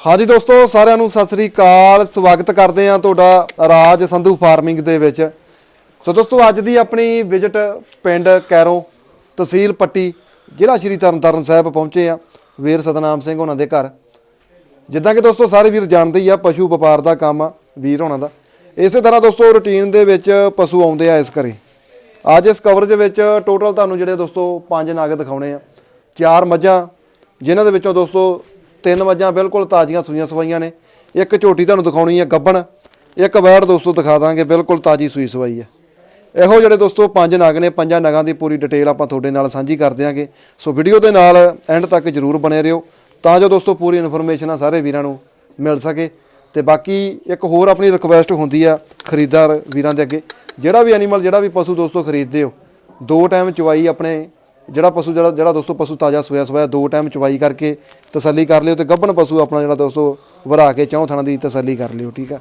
ਹਾਂਜੀ ਦੋਸਤੋ, ਸਾਰਿਆਂ ਨੂੰ ਸਤਿ ਸ੍ਰੀ ਅਕਾਲ। ਸਵਾਗਤ ਕਰਦੇ ਹਾਂ ਤੁਹਾਡਾ ਰਾਜ ਸੰਧੂ ਫਾਰਮਿੰਗ ਦੇ ਵਿੱਚ। ਸੋ ਦੋਸਤੋ, ਅੱਜ ਦੀ ਆਪਣੀ ਵਿਜ਼ਿਟ ਪਿੰਡ ਕੈਰੋਂ ਤਹਿਸੀਲ ਪੱਟੀ, ਜ਼ਿਲ੍ਹਾ ਸ਼੍ਰੀ ਤਰਨਤਾਰਨ ਸਾਹਿਬ ਪਹੁੰਚੇ ਆ ਵੀਰ ਸਤਨਾਮ ਸਿੰਘ ਉਹਨਾਂ ਦੇ ਘਰ। ਜਿੱਦਾਂ ਕਿ ਦੋਸਤੋ, ਸਾਰੇ ਵੀਰ ਜਾਣਦੇ ਹੀ ਆ, ਪਸ਼ੂ ਵਪਾਰ ਦਾ ਕੰਮ ਆ ਵੀਰ ਹੋਣਾ ਦਾ। ਇਸੇ ਤਰ੍ਹਾਂ ਦੋਸਤੋ, ਰੁਟੀਨ ਦੇ ਵਿੱਚ ਪਸ਼ੂ ਆਉਂਦੇ ਆ ਇਸ ਘਰੇ। ਅੱਜ ਇਸ ਕਵਰੇਜ ਵਿੱਚ ਟੋਟਲ ਤੁਹਾਨੂੰ ਜਿਹੜੇ ਦੋਸਤੋ, ਪੰਜ ਨਾਗ ਦਿਖਾਉਣੇ ਆ। ਚਾਰ ਮੱਝਾਂ, ਜਿਨ੍ਹਾਂ ਦੇ ਵਿੱਚੋਂ ਦੋਸਤੋ ਤਿੰਨ ਮੱਝਾਂ ਬਿਲਕੁਲ ਤਾਜ਼ੀਆਂ ਸੂਈਆਂ ਸਵਾਈਆਂ ਨੇ। ਇੱਕ ਝੋਟੀ ਤੁਹਾਨੂੰ ਦਿਖਾਉਣੀ ਹੈ, ਗੱਬਣ। ਇੱਕ ਵੈੜ ਦੋਸਤੋ ਦਿਖਾ ਦਾਂਗੇ, ਬਿਲਕੁਲ ਤਾਜ਼ੀ ਸੂਈ ਸਵਾਈ ਹੈ। ਇਹੋ ਜਿਹੜੇ ਦੋਸਤੋ ਪੰਜ ਨਗ ਨੇ, ਪੰਜਾਂ ਨਗਾਂ ਦੀ ਪੂਰੀ ਡਿਟੇਲ ਆਪਾਂ ਤੁਹਾਡੇ ਨਾਲ ਸਾਂਝੀ ਕਰ ਦਿਆਂਗੇ। ਸੋ ਵੀਡੀਓ ਦੇ ਨਾਲ ਐਂਡ ਤੱਕ ਜਰੂਰ ਬਣੇ ਰਹੋ, ਤਾਂ ਜੋ ਦੋਸਤੋ ਪੂਰੀ ਇਨਫੋਰਮੇਸ਼ਨ ਆ ਸਾਰੇ ਵੀਰਾਂ ਨੂੰ ਮਿਲ ਸਕੇ। ਤੇ ਬਾਕੀ ਇੱਕ ਹੋਰ ਆਪਣੀ ਰਿਕੁਐਸਟ ਹੁੰਦੀ ਆ ਖਰੀਦਦਾਰ ਵੀਰਾਂ ਦੇ ਅੱਗੇ। ਜਿਹੜਾ ਵੀ ਐਨੀਮਲ ਜਿਹੜਾ ਵੀ ਪਸ਼ੂ ਦੋਸਤੋ ਖਰੀਦਦੇ ਹੋ, ਦੋ ਟਾਈਮ ਚਵਾਈ ਆਪਣੇ ਜਿਹੜਾ ਪਸ਼ੂ ਜਿਹੜਾ ਜਿਹੜਾ ਦੋਸਤੋ ਪਸ਼ੂ ਤਾਜ਼ਾ ਸੋਇਆ ਸੋਇਆ ਦੋ ਟਾਈਮ ਚਵਾਈ ਕਰਕੇ ਤਸੱਲੀ ਕਰ ਲਿਓ ਤੇ ਗੱਭਣ ਪਸ਼ੂ ਆਪਣਾ ਜਿਹੜਾ ਦੋਸਤੋ ਵਰਾ ਕੇ ਚੌਂ ਥਾਂ ਦੀ ਤਸੱਲੀ ਕਰ ਲਿਓ ਠੀਕ ਆ?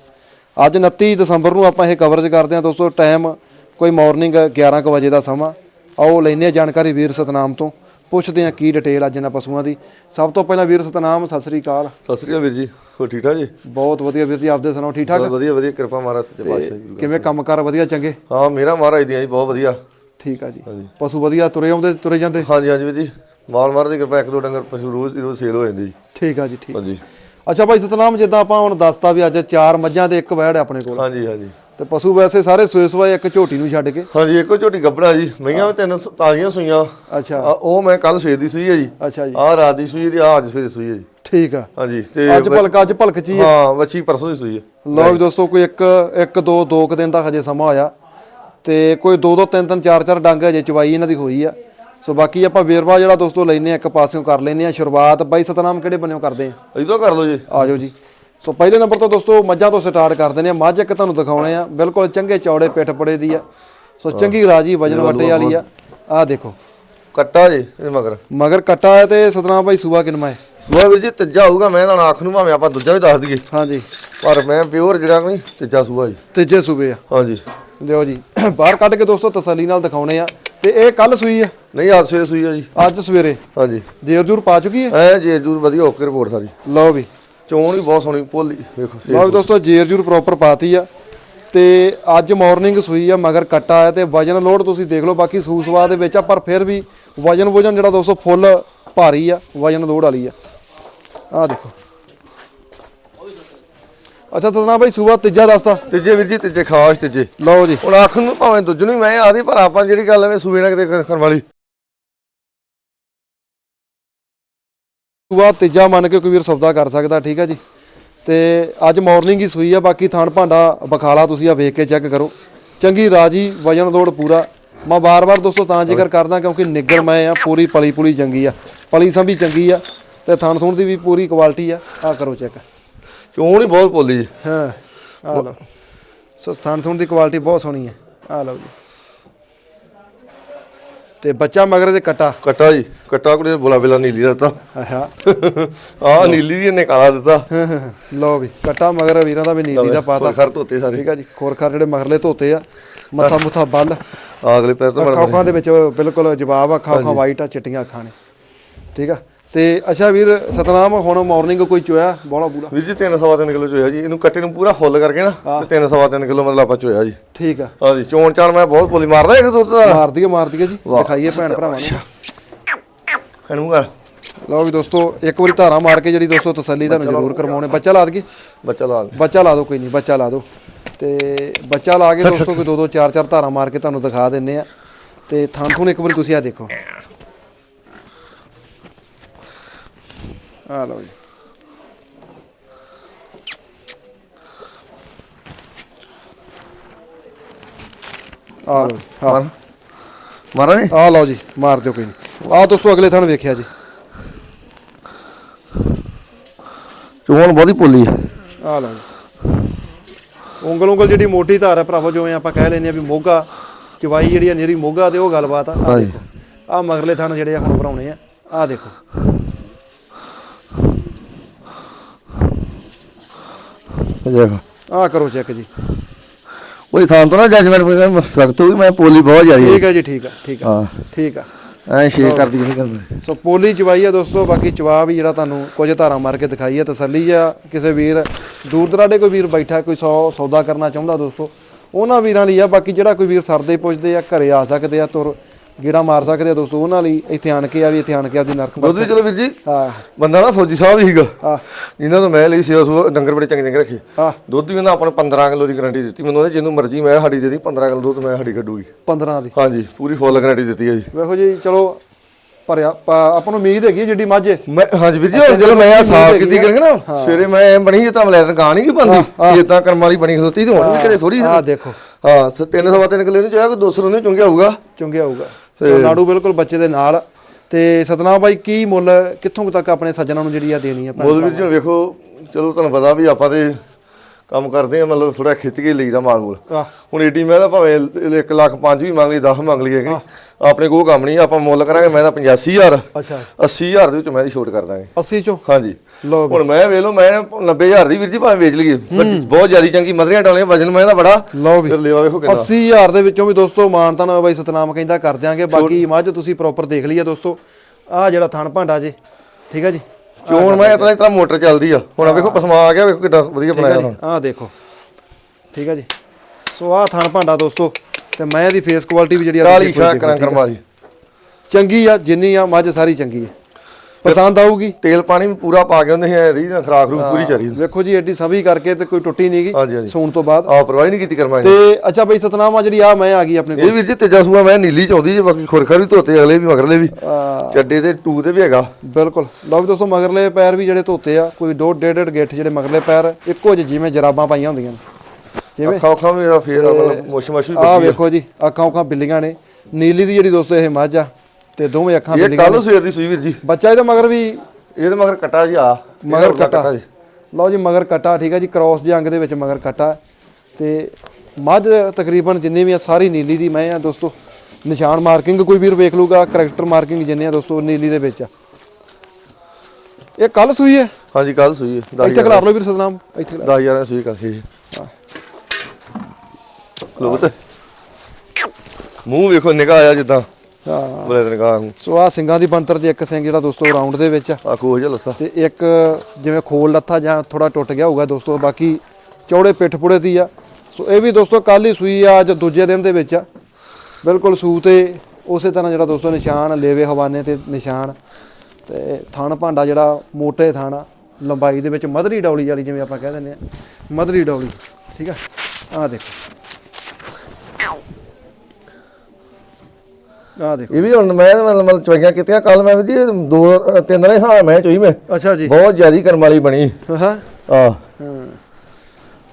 ਅੱਜ 29 ਦਸੰਬਰ ਨੂੰ ਆਪਾਂ ਇਹ ਕਵਰੇਜ ਕਰਦੇ ਹਾਂ ਦੋਸਤੋ ਟਾਈਮ ਕੋਈ ਮਾਰਨਿੰਗ 11 ਕੁ ਵਜੇ ਦਾ ਸਮਾਂ। ਆਓ ਲੈਨੇ ਆ ਜਾਣਕਾਰੀ ਵੀਰ ਸਤਨਾਮ ਤੋਂ। ਪੁੱਛਦੇ ਆ ਕੀ ਡਿਟੇਲ ਅੱਜ ਇਹਨਾਂ ਪਸ਼ੂਆਂ ਦੀ। ਸਭ ਤੋਂ ਪਹਿਲਾਂ ਵੀਰ ਸਤਨਾਮ ਸਤਿ ਸ੍ਰੀ ਅਕਾਲ। ਸਤਿ ਸ੍ਰੀ ਅਕਾਲ ਵੀਰ ਜੀ ਹੋ ਠੀਕ ਠਾਕ ਜੀ? ਬਹੁਤ ਵਧੀਆ ਵੀਰ ਜੀ ਆਪਦੇ ਸੁਣਾਓ ਠੀਕ ਠਾਕ? ਬਹੁਤ ਵਧੀਆ ਵਧੀਆ ਕਿਰਪਾ ਮਹਾਰਾਜ ਸੱਚੇ ਪਾਤਸ਼ਾਹ ਜੀ ਕਿਵੇਂ ਕੰਮਕਾਰ ਵਧੀਆ ਚੰਗੇ? ਹਾਂ ਮੇਰਾ ਮਹਾਰਾਜ ਦੀਆਂ ਜੀ ਬਹੁਤ ਵਧੀਆ। ਠੀਕ ਆ ਜੀ। ਪਸ਼ੂ ਵਧੀਆ ਤੁਰੇ ਆਉਂਦੇ ਤੁਰੇ ਜਾਂਦੇ? ਹਾਂਜੀ ਹਾਂਜੀ ਵੀਰ ਜੀ। ਮਾਲ ਮਹਾਰਾਜ ਦੀ ਕਿਰਪਾ ਇੱਕ ਦੋ ਡੰਗਰ ਪਸ਼ੂ ਰੋਜ਼ ਦੀ ਰੋਜ਼ ਸੇਲ ਹੋ ਜਾਂਦੀ ਜੀ। ਠੀਕ ਆ ਜੀ ਠੀਕ। ਹਾਂਜੀ। ਅੱਛਾ ਭਾਈ ਸਤਨਾਮ ਜਿੱਦਾਂ ਆਪਾਂ ਹੁਣ ਦੱਸਤਾ ਵੀ ਅੱਜ ਚਾਰ ਮੱਝਾਂ ਤੇ ਇੱਕ ਵੈੜ ਆਪਣੇ ਕੋਲ। ਹਾਂਜੀ ਹਾਂਜੀ। ਤੇ ਪਸ਼ੂ ਵੈਸੇ ਸਾਰੇ ਸੋਏ ਸੋਏ ਇੱਕ ਝੋਟੀ ਨੂੰ ਛੱਡ ਕੇ? ਹਾਂਜੀ ਇੱਕੋ ਝੋਟੀ ਗੱਬੜਾ ਜੀ। ਮਈਆਂ ਤਿੰਨ ਤਾਜ਼ੀਆਂ ਸੂਈਆਂ। ਅੱਛਾ। ਉਹ ਮੈਂ ਕੱਲ ਸਵੇਰ ਦੀ ਸੂਈ ਹੈ ਜੀ। ਅੱਛਾ ਜੀ। ਆਹ ਰਾਤ ਦੀ ਸੂਈ ਤੇ ਆਹ ਅੱਜ ਸਵੇਰ ਦੀ ਸੂਈ ਹੈ ਜੀ। ਠੀਕ ਆ। ਹਾਂਜੀ ਤੇ ਅੱਜ ਭਲਕ ਅੱਜ ਭਲਕ ਚ ਹੀ ਵੱਛੀ ਪਰਸੋਂ ਦੀ ਸੂਈ ਹੈ ਲਓ ਦੋਸਤੋ ਕੋਈ ਇੱਕ ਇੱਕ ਦੋ ਦੋ ਕੁ ਦਿਨ ਦਾ ਹਜੇ ਸਮਾਂ ਹੋਇਆ ਤੇ ਕੋਈ ਦੋ ਦੋ ਤਿੰਨ ਤਿੰਨ ਚਾਰ ਚਾਰ ਡੰਗ ਹਜੇ ਚਵਾਈ ਇਹਨਾਂ ਦੀ ਹੋਈ ਆ। ਸੋ ਬਾਕੀ ਆਪਾਂ ਵੇਰਵਾ ਜਿਹੜਾ ਦੋਸਤੋ ਲੈਨੇ ਆ ਇੱਕ ਪਾਸਿਓਂ ਕਰ ਲੈਨੇ ਆ। ਸ਼ੁਰੂਆਤ ਬਾਈ ਸਤਨਾਮ ਕਿਹੜੇ ਬੰਨਿਓ ਕਰਦੇ ਆ? ਇਦੋਂ ਕਰ ਲਓ ਜੀ। ਆਜੋ ਜੀ। ਸੋ ਪਹਿਲੇ ਨੰਬਰ ਤੋਂ ਦੋਸਤੋ ਮੱਝਾਂ ਤੋਂ ਸਟਾਰਟ ਕਰ ਦਿੰਦੇ ਆ। ਮੱਝ ਇੱਕ ਤੁਹਾਨੂੰ ਦਿਖਾਉਣੇ ਆ। ਬਿਲਕੁਲ ਚੰਗੇ ਚੌੜੇ ਪਿੱਠ ਪੜੇ ਦੀ ਆ। ਸੋ ਚੰਗੀ ਰਾਜੀ ਵਜਨ ਵਟੇ ਵਾਲੀ ਆ। ਆਹ ਦੇਖੋ। ਕੱਟਾ ਜੀ ਇਹ ਮਗਰ। ਮਗਰ ਕੱਟਾ ਹੈ ਤੇ ਸਤਨਾਮ ਭਾਈ ਸੂਆ ਕਿਨਮਾ ਹੈ? ਸੂਆ ਵੀਰ ਜੀ ਤੀਜਾ ਹੋਊਗਾ ਮੈਂ ਤਾਂ ਆਖ ਨੂੰ ਭਾਵੇਂ ਆਪਾਂ ਦੂਜਾ ਵੀ ਦੱਸ ਦਈਏ। ਹਾਂਜੀ ਪਰ ਮੈਂ ਪਿਓਰ ਜਿਹੜਾ ਨਹੀਂ ਤੀਜਾ ਸੂਆ ਜੀ। ਤੀਜੇ ਸੂਬੇ ਆ। ਹਾਂਜੀ ਲਿਓ ਜੀ। ਬਾਹਰ ਕੱਢ ਕੇ ਦੋਸਤੋ ਤਸੱਲੀ ਨਾਲ ਦਿਖਾਉਣੇ ਆ। ਤੇ ਇਹ ਕੱਲ ਸੂਈ ਆ? ਨਹੀਂ ਅੱਜ ਸਵੇਰੇ ਸੂਈ ਆ ਜੀ। ਅੱਜ ਸਵੇਰੇ? ਹਾਂਜੀ। ਜੇਰ ਜੂਰ ਪਾ ਚੁੱਕੀ ਹੈ ਐ ਜੇ ਜੂਰ ਵਧੀਆ ਓਕੇ ਰਿਪੋਰਟ ਸਾਰੀ। ਲਓ ਵੀ। ਚੋਣ ਵੀ ਬਹੁਤ ਸੋਹਣੀ ਭੋਲੀ ਵੇਖੋ ਲਓ ਵੀ ਦੋਸਤੋ ਜੇਰ ਜੂਰ ਪ੍ਰੋਪਰ ਪਾਤੀ ਆ। ਤੇ ਅੱਜ ਮਾਰਨਿੰਗ ਸੂਈ ਆ ਮਗਰ ਕੱਟਾ ਹੈ ਤੇ ਵਜਨ ਲੋਡ ਤੁਸੀਂ ਦੇਖ ਲਓ ਬਾਕੀ ਸੂਸਵਾ ਦੇ ਵਿੱਚ ਆ ਪਰ ਫਿਰ ਵੀ ਵਜਨ ਵਜਨ ਜਿਹੜਾ ਦੋਸਤੋ ਫੁੱਲ ਭਾਰੀ ਆ ਵਜਨ ਲੋਡ ਵਾਲੀ ਆ। ਆ ਦੇਖੋ। ਅੱਛਾ ਸਤਨਾ ਭਾਈ ਸੂਆ ਤੀਜਾ ਦੱਸਤਾ ਤੀਜੇ ਵੀਰ ਜੀ ਤੀਜੇ ਖਾਸ ਤੀਜੇ। ਲਓ ਜੀ। ਹੁਣ ਆਖ ਨੂੰ ਭਾਵੇਂ ਦੂਜੇ ਨੂੰ ਹੀ ਮੈਂ ਆਦੀ ਪਰ ਆਪਾਂ ਜਿਹੜੀ ਗੱਲ ਐਵੇਂ ਸੂਏ ਨਾਲ ਕਿਤੇ ਕਰ- ਕਰਨ ਵਾਲੀ ਸੂਆ ਤੀਜਾ ਮੰਨ ਕੇ ਕੋਈ ਵੀਰ ਸੌਦਾ ਕਰ ਸਕਦਾ ਠੀਕ ਹੈ ਜੀ। ਤੇ ਅੱਜ ਮਾਰਨਿੰਗ ਹੀ ਸੂਈ ਆ ਬਾਕੀ ਥਾਣ ਭਾਂਡਾ ਬਖਾਲਾ ਤੁਸੀਂ ਆ ਵੇਖ ਕੇ ਚੈੱਕ ਕਰੋ। ਚੰਗੀ ਰਾਜੀ ਵਜਨ ਲੋਡ ਪੂਰਾ। ਮੈਂ ਬਾਰ-ਬਾਰ ਦੋਸਤੋ ਤਾਂ ਜ਼ਿਕਰ ਕਰਦਾ ਕਿਉਂਕਿ ਨਿੱਗਰ ਮੈਂ ਆ ਪੂਰੀ ਪਲੀ ਪੁਲੀ ਚੰਗੀ ਆ। ਪਲੀ ਸੰਭੀ ਚੰਗੀ ਆ ਤੇ ਥਣ ਥੁਣ ਦੀ ਵੀ ਪੂਰੀ ਕੁਆਲਿਟੀ ਆ। ਆ ਕਰੋ ਚੈੱਕ ਚੋਣ ਹੀ ਬਹੁਤ ਭੋਲੀ ਜੀ ਹਾਂ ਆ ਲਓ। ਸੋ ਥਣ ਥੁਣ ਦੀ ਕੁਆਲਿਟੀ ਬਹੁਤ ਸੋਹਣੀ ਆ ਆ ਲਓ ਜੀ। ਤੇ ਬੱਚਾ ਮਗਰ ਦੇ ਕਟਾ। ਕੱਟਾ ਜੀ ਕੱਟਾ ਕੁੜੀ ਨੇ ਬੋਲਾ ਬਿਲਾ ਨੀਲੀ ਦਾ ਦਿੱਤਾ। ਆਹਾ ਆਹ ਨੀਲੀ ਦੀ ਇਹਨੇ ਕਾਲਾ ਦਿੱਤਾ। ਲਓ ਵੀ ਕਟਾ ਮਗਰ ਵੀਰਾਂ ਦਾ ਵੀ ਨੀਲੀ ਦਾ ਪਾਤਾ। ਖਰ ਧੋਤੇ ਸਾਰੇ। ਠੀਕ ਆ ਜੀ ਖੋਰਖਰ ਜਿਹੜੇ ਮਗਰਲੇ ਧੋਤੇ ਆ ਮੱਥਾ ਮੁੱਥਾ ਬੰਨ। ਅਗਲੇ ਪੈਰ ਤੋਂ ਬੜਾ ਅੱਖਾਂ ਦੇ ਵਿੱਚ ਬਿਲਕੁਲ ਜਵਾਬ ਆ ਅੱਖਾਂ ਅੱਖਾਂ ਵਾਈਟ ਆ ਚਿੱਟੀਆਂ ਅੱਖਾਂ ਨੇ। ਠੀਕ ਆ? ਤੇ ਅੱਛਾ ਵੀਰ ਸਤਨਾਮ ਹੁਣ ਮਾਰਨਿੰਗ ਕੋਈ ਚੋਇਆ? ਬੋਲਾ ਬੂਲਾ ਵੀਰ ਜੀ 3 ਸਵਾ 3 ਕਿਲੋ ਚੋਇਆ ਜੀ। ਇਹਨੂੰ ਕੱਟੇ ਨੂੰ ਪੂਰਾ ਫੁੱਲ ਕਰਕੇ ਨਾ ਤੇ 3 ਸਵਾ 3 ਕਿਲੋ ਮਤਲਬ ਆਪਾਂ ਚੋਇਆ ਜੀ। ਠੀਕ ਆ। ਹਾਂ ਜੀ ਚੋਣ ਚਾਣ ਮੈਂ ਬਹੁਤ ਭੋਲੀ ਮਾਰਦਾ ਇੱਕ ਦੁੱਧ ਦਾ। ਮਾਰ ਦਈਏ ਮਾਰ ਦਈਏ ਜੀ। ਦਿਖਾਈਏ ਭੈਣ ਭਰਾਵਾਂ ਨੂੰ। ਇਹਨੂੰ ਕਰ ਲਓ ਵੀ ਦੋਸਤੋ ਇੱਕ ਵਾਰੀ ਧਾਰਾ ਮਾਰ ਕੇ ਜਿਹੜੀ ਦੋਸਤੋ ਤਸੱਲੀ ਤੁਹਾਨੂੰ ਜ਼ਰੂਰ ਕਰਵਾਉਣੇ ਬੱਚਾ ਲਾ ਦਈਏ? ਬੱਚਾ ਲਾ ਦੇ ਬੱਚਾ ਲਾ ਦਿਓ ਕੋਈ ਨਹੀਂ ਬੱਚਾ ਲਾ ਦਿਓ। ਤੇ ਬੱਚਾ ਲਾ ਕੇ ਦੋਸਤੋ ਕੋਈ ਦੋ ਦੋ ਚਾਰ ਚਾਰ ਧਾਰਾ ਮਾਰ ਕੇ ਤੁਹਾਨੂੰ ਦਿਖਾ ਦਿੰਨੇ ਆ। ਤੇ ਥਾਂ ਥੂਣ ਇੱਕ ਵਾਰੀ ਤੁਸੀਂ ਆ ਦੇਖੋ। ਆ ਲਓ ਜੀ ਆ ਲਓ ਹਾਂ। ਮਾਰਾਂ ਜੀ ਆ ਲਓ ਜੀ ਮਾਰ ਦਿਓ ਕੋਈ ਨਹੀਂ। ਆ ਦੋਸਤੋ ਅਗਲੇ ਥਾਂ ਵੇਖਿਆ ਜੀ। ਚੋਣ ਬਹੁਤੀ ਹੈ ਆ। ਲਓ ਜੀ। ਉਂਗਲ ਉਂਗਲ ਜਿਹੜੀ ਮੋਟੀ ਧਾਰ ਹੈ ਭਰਾਵੋ ਜਿਵੇਂ ਆਪਾਂ ਕਹਿ ਲੈਂਦੇ ਆ ਵੀ ਮੋਗਾ ਚਵਾਈ ਜਿਹੜੀ ਆ ਨੇਰੀ ਮੋਗਾ ਤੇ ਉਹ ਗੱਲਬਾਤ ਆ। ਆ ਮਗਰਲੇ ਥਣ ਜਿਹੜੇ ਆ ਹੁਣ ਭਰਾਉਣੇ ਆ। ਆ ਦੇਖੋ। ਦੇਖ। ਆ ਕਰੋ ਚੈੱਕ ਜੀ। ਉਹ ਥਾਂ ਤੋਂ ਨਾ ਜੱਜਮੈਂਟ ਸਖਤ ਹੋਈ ਮੈਂ ਪੋਲੀ ਬਹੁਤ ਜਾਰੀ ਠੀਕ ਹੈ ਜੀ ਠੀਕ ਆ ਠੀਕ ਹਾਂ। ਠੀਕ ਆ। ਐ ਸ਼ੇਕ ਕਰਦੀ ਨਹੀਂ ਕਰਦਾ ਸੋ ਪੋਲੀ ਚਵਾਈ ਆ ਦੋਸਤੋ ਬਾਕੀ ਚਵਾ ਵੀ ਜਿਹੜਾ ਤੁਹਾਨੂੰ ਕੁਝ ਧਾਰਾਂ ਮਾਰ ਕੇ ਦਿਖਾਈ ਆ ਤਸੱਲੀ ਆ। ਕਿਸੇ ਵੀਰ ਦੂਰ ਦਰਾਡੇ ਕੋਈ ਵੀਰ ਬੈਠਾ ਕੋਈ ਸੌ ਸੌਦਾ ਕਰਨਾ ਚਾਹੁੰਦਾ ਦੋਸਤੋ ਉਹਨਾਂ ਵੀਰਾਂ ਲਈ ਆ। ਬਾਕੀ ਜਿਹੜਾ ਕੋਈ ਵੀਰ ਸਰਦੇ ਪੁੱਜਦੇ ਆ ਘਰੇ ਆ ਸਕਦੇ ਆ ਤੁਰ ਗੇੜਾ ਮਾਰ ਸਕਦੇ ਆ ਦੋਸਤੋ ਉਹਨਾਂ ਲਈ ਇੱਥੇ ਆਣ ਕੇ ਆ ਵੀ ਇੱਥੇ ਆਣ ਕੇ ਆਪਦੀ ਨਰਕ ਦੁੱਧ ਵੀ ਚਲੋ ਵੀਰ ਜੀ। ਹਾਂ। ਬੰਦਾ ਨਾ ਫੌਜੀ ਸਾਹਿਬ ਹੀ ਸੀਗਾ। ਆ ਇਹਨਾਂ ਤੋਂ ਮੈਂ ਲਈ ਸੇਵਾ ਸੂਆ ਡੰਗਰ ਬੜੇ ਚੰਗੇ ਚੰਗੇ ਰੱਖੇ। ਆ ਦੁੱਧ ਵੀ ਉਹਨਾਂ ਆਪਾਂ ਨੂੰ 15 ਕਿਲੋ ਦੀ ਗਾਰੰਟੀ ਦਿੱਤੀ। ਮੈਨੂੰ ਉਹਨੇ ਜਿਹਨੂੰ ਮਰਜ਼ੀ ਮੈਂ ਸਾਡੀ ਦੇ ਦੀ 15 ਕਿਲੋ ਦੁੱਧ ਮੈਂ ਸਾਡੀ ਕੱਢੂਗੀ। 15 ਦੀ। ਹਾਂਜੀ ਪੂਰੀ ਫੁੱਲ ਗਾਰੰਟੀ ਦਿੱਤੀ ਹੈ ਜੀ। ਵੇਖੋ ਜੀ ਚਲੋ ਭਰਿਆ ਪ- ਆਪਾਂ ਨੂੰ ਉਮੀਦ ਹੈਗੀ ਹੈ ਜਿੱਡੀ ਮੱਝ ਹੈ। ਮੈਂ ਹਾਂਜੀ ਵੀਰ ਜੀ ਜਦੋਂ ਮੈਂ ਆ ਸਾਫ਼ ਕੀਤੀ ਕਰਕੇ ਨਾ ਸਵੇਰੇ ਮੈਂ ਐਂ ਬਣੀ ਜਿੱਦਾਂ ਮਲੈਰਨ ਗਾਂ ਨਹੀਂ ਕੀ ਬੰਦੀ ਇਦਾਂ ਕਰਮ ਵਾਲੀ ਬਣੀ ਖਲੋਤੀ ਤੇ ਹੁਣ ਵੀ ਕਿਤੇ ਥੋੜੀ ਆਹ ਦੇਖੋ। ਹਾਂ ਸ- ਤਿੰਨ ਸਵਾ ਤਿੰਨ ਕਿਲੋ ਨੂੰ ਚਾਹਿਆ ਕੋਈ 200 ਨੂੰ ਚੁੰਗਿਆ ਹੋਊਗਾ। ਚੁੰਗਿਆ ਹੋਊਗਾ। ਸੋ ਨਾੜੂ ਬਿਲਕੁਲ ਬੱਚੇ ਦੇ ਨਾਲ। ਤੇ ਸਤਨਾਮ ਬਾਈ ਕੀ ਮੁੱਲ ਕਿੱਥੋਂ ਕੁ ਤੱਕ ਆਪਣੇ ਸੱਜਣਾ ਨੂੰ ਜਿਹੜੀ ਆ ਦੇਣੀ ਆ ਮੁੱਲ ਵੀਰ ਜੀ ਹੁਣ ਵੇਖੋ ਚਲੋ ਤੁਹਾਨੂੰ ਪਤਾ ਵੀ ਆਪਾਂ ਤੇ ਕੰਮ ਕਰਦੇ ਆ ਮਤਲਬ ਥੋੜਾ ਖਿੱਚ ਕੇ ਲਈਦਾ ਮਾਲ ਮੂਲ। ਹੁਣ ਏਡੀ ਮੈਂ ਤਾਂ ਭਾਵੇਂ 1 ਲੱਖ 5 ਵੀ ਮੰਗ ਲਈ 10 ਮੰਗ ਲਈ ਹੈਗੀ ਆਪਣੇ ਕੋਲ ਕੰਮ ਨਹੀਂ ਆਪਾਂ ਮੁੱਲ ਕਰਾਂਗੇ ਮੈਂ ਤਾਂ 85000 ਅੱਛਾ। 80000 ਦੇ ਵਿੱਚ ਮੈਂ ਦੀ ਛੋਟ ਕਰ ਦਾਂਗੇ। 80 ਚੋਂ? ਹਾਂਜੀ। ਹੁਣ ਮੈਂ ਵੇਖ ਲਓ ਮੈਂ 90000 ਦੀ ਵੀਰ ਜੀ ਭਾਵੇਂ ਵੇਚ ਲਈਏ ਬਹੁਤ ਜ਼ਿਆਦਾ ਚੰਗੀ ਮਧਰੀਆਂ ਡਾਲੀਆਂ ਵਜਨ ਮੈਂ ਇਹਦਾ ਬੜਾ ਲਓ ਵੀ। ਫਿਰ ਲੈਵਾ ਵੇਖੋ ਕਿੰਨਾ। 80000 ਦੇ ਵਿੱਚੋਂ ਵੀ ਦੋਸਤੋ ਮਾਨਤਾ ਨਾ ਬਾਈ ਸਤਨਾਮ ਕਹਿੰਦਾ ਕਰ ਦਿਆਂਗੇ ਬਾਕੀ ਮੱਝ ਤੁਸੀਂ ਪ੍ਰੋਪਰ ਦੇਖ ਲਈ ਆ ਦੋਸਤੋ। ਆ ਜਿਹੜਾ ਥਣ ਭਾਂਡਾ ਜੇ ਠੀਕ ਆ ਜੀ? ਚੋਣ ਮੈਂ ਇਤਨਾ ਇਤਨਾ ਮੋਟਰ ਚੱਲਦੀ ਆ। ਹੁਣ ਵੇਖੋ ਪਸਮਾ ਆ ਗਿਆ ਵੇਖੋ ਕਿੱਡਾ ਵਧੀਆ ਬਣਾਇਆ ਹੁਣ। ਆ ਦੇਖੋ। ਠੀਕ ਆ ਜੀ। ਸੋ ਆ ਥਣ ਭਾਂਡਾ ਦੋਸਤੋ ਤੇ ਮੈਂ ਇਹਦੀ ਫੇਸ ਕੁਆਲਿਟੀ ਵੀ ਜਿਹੜੀ ਆ ਕਾਲੀ ਸ਼ਾਹ ਕਰਾਂ ਆ। ਚੰਗੀ ਆ ਜਿੰਨੀ ਆ ਮੱਝ ਸਾਰੀ ਚੰਗੀ ਹੈ ਪਸੰਦ ਆਊਗੀ। ਤੇਲ ਪਾਣੀ ਵੀ ਪੂਰਾ ਪਾ ਕੇ ਹੁੰਦੇ ਹੈ ਰੀ ਨਾਲ ਖਰਾਕ ਰੂ ਪੂਰੀ ਚਰੀ ਵੇਖੋ ਜੀ ਐਡੀ ਸਭੀ ਕਰਕੇ ਤੇ ਕੋਈ ਟੁੱਟੀ ਹਾਂਜੀ ਹਾਂਜੀ। ਸੂਣ ਤੋਂ ਬਾਅਦ। ਆ ਪਰਵਾਹ ਨਹੀਂ ਕੀਤੀ ਕਰਮਾ ਤੇ ਅੱਛਾ ਬਈ ਸਤਨਾਮ ਆ ਜਿਹੜੀ ਆ ਮੈਂ ਆ ਗਈ ਆਪਣੇ ਕੋਲ। ਇਹ ਵੀਰ ਜੀ ਤੇਜਾ ਸੂਆ ਮੈਂ ਨੀਲੀ ਚਾਉਂਦੀ ਜੀ ਬਾਕੀ ਖੁਰਖਰ ਵੀ ਧੋਤੇ ਅਗਲੇ ਵੀ ਮਗਰਲੇ ਵੀ। ਚੱਡੇ ਤੇ ਟੂ ਤੇ ਵੀ ਹੈਗਾ। ਬਿਲਕੁਲ। ਲਓ ਵੀ ਦੋਸਤੋ ਮਗਰਲੇ ਪੈਰ ਵੀ ਜਿਹੜੇ ਧੋਤੇ ਆ ਕੋਈ ਦੋ ਡੇਢ ਡੇਢ ਗਿੱਠ ਜਿਹੜੇ ਮਗਰਲੇ ਪੈਰ ਇੱਕੋ ਜਿਹੇ ਜਿਵੇਂ ਜਰਾਬਾਂ ਪਾਈਆਂ ਹੁੰਦੀਆਂ ਨੇ। ਜਿਵੇਂ ਅੱਖਾਂ ਅੱਖਾਂ ਵੀ ਫੇਰ ਮਤਲਬ ਮੁਸ਼ ਮਸ਼ ਵੀ ਆ। ਵੇਖੋ ਜੀ ਅੱਖਾਂ ਅੱਖਾਂ ਬਿੱਲੀਆਂ ਨੇ। ਨੀਲੀ ਦੀ ਜਿਹੜੀ ਦੋਸਤੋ ਇਹ ਮੱਝ ਆ ਤੇ ਦੋਵੇਂ ਅੱਖਾਂ ਇਹ ਬਿੱਲੀਆਂ ਕੱਲ ਸਵੇਰ ਦੀ ਸੂਈ ਵੀਰ ਜੀ। ਬੱਚਾ ਇਹਦਾ ਮਗਰ ਵੀ ਇਹਦੇ ਮਗਰ ਕਟਾ ਜੀ ਆ। ਮਗਰ ਕਟਾ। ਜੀ। ਲਓ ਜੀ ਮਗਰ ਕਟਾ ਠੀਕ ਹੈ ਜੀ ਕ੍ਰਾਸ ਦੇ ਅੰਗ ਦੇ ਵਿੱਚ ਮਗਰ ਕਟਾ। ਤੇ ਮੱਝ ਤਕਰੀਬਨ ਜਿੰਨੀ ਵੀ ਆ ਸਾਰੀ ਨੀਲੀ ਦੀ ਮੈਂ ਆ ਦੋਸਤੋ। ਨਿਸ਼ਾਨ ਮਾਰਕਿੰਗ ਕੋਈ ਵੀਰ ਵੇਖ ਲੂਗਾ ਕਰੈਕਟਰ ਮਾਰਕਿੰਗ ਜਿੰਨੇ ਆ ਦੋਸਤੋ ਨੀਲੀ ਦੇ ਵਿੱਚ ਆ। ਇਹ ਕੱਲ ਸੂਈ ਹੈ? ਹਾਂਜੀ ਕੱਲ ਸੂਈ ਹੈ। 10 ਇੱਥੇ ਖਲਾਰ ਲਓ ਵੀਰ ਸਤਨਾਮ। ਇੱਥੇ ਖਿਲਾਰ। 10000 ਸੂਈ ਕਰ ਸੀ ਲੋ ਬਤ ਮੂੰਹ ਵੇਖੋ ਨਿਗਾਹ ਆਇਆ ਜਿੱਦਾਂ। ਹਾਂ। ਬਲੇ ਸੋ ਆ ਸਿੰਘਾਂ ਦੀ ਬੰਤਰ ਦੇ ਇੱਕ ਸਿੰਘ ਜਿਹੜਾ ਦੋਸਤੋ ਰਾਉਂਡ ਦੇ ਵਿੱਚ ਆ। ਆ ਕੋਹ ਜਿਹਾ ਲੱਸਾ। ਤੇ ਇੱਕ ਜਿਵੇਂ ਖੋਲ ਲੱਥਾ ਜਾਂ ਥੋੜਾ ਟੁੱਟ ਗਿਆ ਹੋਊਗਾ ਦੋਸਤੋ ਬਾਕੀ ਚੌੜੇ ਪਿੱਠ ਪੁੜੇ ਦੀ ਆ। ਸੋ ਇਹ ਵੀ ਦੋਸਤੋ ਕੱਲ ਹੀ ਸੂਈ ਆ ਅੱਜ ਦੂਜੇ ਦਿਨ ਦੇ ਵਿੱਚ ਆ। ਬਿਲਕੁਲ ਸੂ ਤੇ ਉਸੇ ਤਰ੍ਹਾਂ ਜਿਹੜਾ ਦੋਸਤੋ ਨਿਸ਼ਾਨ ਲੇਵੇ ਹਵਾਨੇ ਤੇ ਨਿਸ਼ਾਨ। ਤੇ ਥਣ ਭਾਂਡਾ ਜਿਹੜਾ ਮੋਟੇ ਥਣ ਲੰਬਾਈ ਦੇ ਵਿੱਚ ਮਧਰੀ ਡੌਲੀ ਵਾਲੀ ਜਿਵੇਂ ਆਪਾਂ ਕਹਿ ਦਿੰਦੇ ਆ ਮਧਰੀ ਡੌਲੀ ਠੀਕ ਆ? ਆ ਦੇਖੋ। ਆ ਦੇਖੋ ਇਹ ਵੀ ਹੁਣ ਮੈਂ ਮਤਲਬ ਚੋਈਆਂ ਕੀਤੀਆਂ ਕੱਲ ਮੈਂ ਵੀ ਜੀ ਦੋ ਤਿੰਨ ਦਿਨ ਹਿਸਾਬ ਮੈਂ ਚੋਈ ਮੈਂ। ਅੱਛਾ ਜੀ। ਬਹੁਤ ਜ਼ਿਆਦੀ ਕਰਮ ਵਾਲੀ ਬਣੀ। ਹਾਂ। ਆ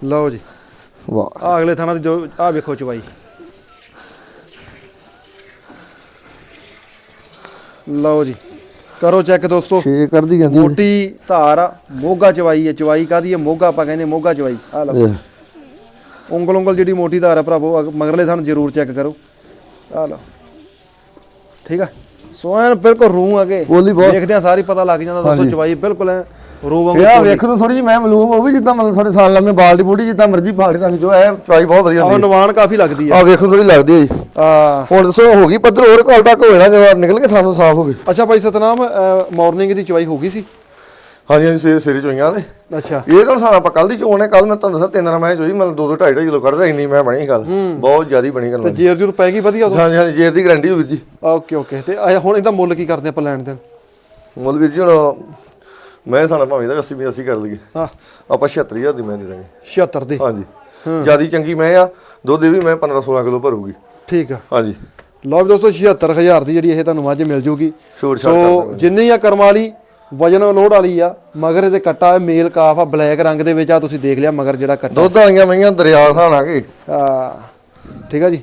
ਲਓ ਜੀ। ਵਾਹ। ਆ ਅਗਲੇ ਥਾਣਾ ਦੀ ਜੋ ਆ ਵੇਖੋ ਚਵਾਈ ਲਓ ਜੀ। ਕਰੋ ਚੈੱਕ ਦੋਸਤੋ। ਛੇ ਕਰਦੀ ਜਾਂਦੀ। ਮੋਟੀ ਧਾਰ ਆ ਮੋਗਾ ਚਵਾਈ ਹੈ। ਚਵਾਈ ਕਾਦੀ ਹੈ? ਮੋਗਾ ਆਪਾਂ ਕਹਿੰਦੇ ਮੋਗਾ ਚਵਾਈ ਆ ਲਓ। ਉਂਗਲ ਉਂਗਲ ਜਿਹੜੀ ਮੋਟੀ ਧਾਰ ਆ ਭਰਾਵੋ ਮਗਰਲੇ ਥਾਣ ਜ਼ਰੂਰ ਚੈੱਕ ਕਰੋ। ਆ ਲਓ। ਠੀਕ ਆ? ਸੋ ਐਨ ਬਿਲਕੁਲ ਰੂਹ ਅਗੇ। ਬੋਲੀ ਬਹੁਤ- ਦੇਖਦੇ ਆ ਸਾਰੀ ਪਤਾ ਲੱਗ ਜਾਂਦਾ ਦੋਸਤੋ ਚਵਾਈ ਬਿਲਕੁਲ ਐ ਰੂਹ ਵਾਂਗੂ ਚੋਲੀ। ਵੇਖਣ ਨੂੰ ਥੋੜੀ ਜਿਹੀ ਮੈਂ ਮਲੂਮ ਉਹ ਵੀ ਜਿੱਦਾਂ ਮਤਲਬ ਥੋੜੇ ਸਾਲ ਲੰਮੇ ਬਾਲਟੀ ਬੂਟੀ ਜਿੱਦਾਂ ਮਰਜ਼ੀ ਫਾੜੀ ਰੱਖ ਜੋ ਐ ਚਵਾਈ ਬਹੁਤ ਵਧੀਆ ਆਹ ਹੁੰਦੀ। ਨਵਾਨ ਕਾਫੀ ਲੱਗਦੀ ਆ। ਆ ਵੇਖਣ ਥੋੜੀ ਲੱਗਦੀ ਹੈ ਜੀ। ਆ ਹੁਣ ਦੱਸੋ ਹੋ ਗਈ ਪੱਧਰ ਹੋਰ ਕਾਲ ਤੱਕ ਹੋ ਜਾਣਾ ਜਦੋਂ ਨਿਕਲ ਕੇ ਸਾਨੂੰ ਸਾਫ਼ ਹੋ ਗਈ ਅੱਛਾ ਭਾਈ ਸਤਨਾਮ ਮਾਰਨਿੰਗ ਦੀ ਚਵਾਈ ਹੋ ਗਈ ਸੀ? ਹਾਂਜੀ ਹਾਂਜੀ ਸਵੇਰੇ ਸਵੇਰੇ ਚੋਈਆਂ ਤੇ ਅੱਛਾ। ਇਹ ਤਾਂ ਸਾਰਾ ਆਪਾਂ ਕੱਲ ਦੀ ਚੋਣ ਹੈ ਕੱਲ ਮੈਂ ਤੁਹਾਨੂੰ ਦੱਸਾਂ ਤਿੰਨ ਰਾਂ ਮੈਂ ਚੋਈ ਮਤਲਬ 2 2 2.5 ਕਿਲੋ ਕੱਢਦਾ ਇੰਨੀ ਮੈਂ ਬਣੀ ਗੱਲ। ਬਹੁਤ ਜ਼ਿਆਦੀ ਬਣੀ ਗੱਲ ਤੇ ਜੇਰ ਜੂਰ ਪੈ ਗਈ ਵਧੀਆ ਉਦੋਂ? ਹਾਂਜੀ ਹਾਂਜੀ ਜੇਰ ਦੀ ਗਾਰੰਟੀ ਹੋ ਵੀਰ ਜੀ। Okay okay. ਤੇ ਹੁਣ ਇਹਦਾ ਮੁੱਲ ਕੀ ਕਰਦੇ ਆਪਾਂ ਲੈਣ ਦੇਣ? ਮੁੱਲ ਵੀਰ ਜੀ ਹੁਣ ਮੈਂ ਸਾਡਾ ਭਾਵੇਂ ਦਾ 80 80 ਕਰ ਲਈਏ। ਹਾਂ। ਆਪਾਂ 76000 ਦੀ ਮੈਂ ਦੇ ਦਾਂਗੇ। 76 ਦੀ? ਹਾਂਜੀ। ਜਿਆਦੀ ਚੰਗੀ ਮੈਂ ਆ ਦੁੱਧ ਵੀ ਮੈਂ 15 16 ਕਿਲੋ ਭਰੂਗੀ। ਠੀਕ ਆ। ਹਾਂਜੀ। ਲਓ ਵੀ ਦੋਸਤੋ 76000 ਦੀ ਜਿਹੜੀ ਇਹ ਤੁਹਾਨੂੰ ਮੱਝ ਮਿਲ ਜੂਗੀ। ਸੋ ਜਿੰਨੀ ਆ ਕਰਮ ਵਾਲੀ ਵਜਨ ਲੋਡ ਵਾਲੀ ਆ ਮਗਰ ਇਹਦੇ ਕੱਟਾ ਹੈ ਮੇਲ ਕਾਫ ਆ ਬਲੈਕ ਰੰਗ ਦੇ ਵਿੱਚ ਆ ਤੁਸੀਂ ਦੇਖ ਲਿਆ ਮਗਰ ਜਿਹੜਾ ਕੱਟਾ। ਦੁੱਧ ਵਾਲੀਆਂ ਮਈਆਂ ਦਰਿਆ ਖਾਣਾ ਕੇ? ਆ ਠੀਕ ਆ ਜੀ?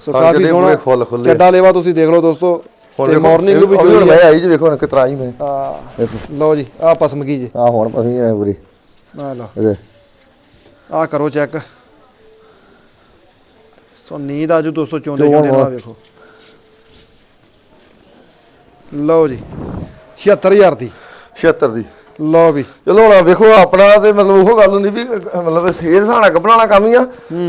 ਸੋ ਹਾਂ, ਕਾਫੀ ਸੋਹਣਾ ਫੁੱਲ ਖੁੱਲੇ। ਚੱਡਾ ਲੇਵਾ ਤੁਸੀਂ ਦੇਖ ਲਓ ਦੋਸਤੋ ਤੇ ਮਾਰਨਿੰਗ ਵੀ ਵੀ ਜੋ ਮੈਂ ਆਈ ਜੀ ਵੇਖੋ ਕਿਤਰਾ ਹੀ ਮੈਂ। ਆ ਲਓ ਜੀ ਆ ਪਸਮਗੀ ਜੀ। ਆ ਹੁਣ ਪਸੀ ਐ ਪੂਰੀ। ਆ ਲਓ। ਆ ਕਰੋ ਚੈੱਕ। ਸੋ ਨੀਂਦ ਆਜੂ ਦੋਸਤੋ ਚੋਂਦੇ ਚੋਂਦੇ ਨਾ। ਵੇਖੋ। ਲਓ ਜੀ। 76000 ਦੀ। 76 ਦੀ। ਲਓ ਵੀ। ਚਲੋ ਹੁਣ ਵੇਖੋ ਆਪਣਾ ਤੇ ਮਤਲਬ ਉਹ ਗੱਲ ਹੁੰਦੀ ਵੀ ਮਤਲਬ ਸੇਧ ਸਾਣਾ ਕੱਪਣਾ ਵਾਲਾ ਕੰਮ ਹੀ ਆ।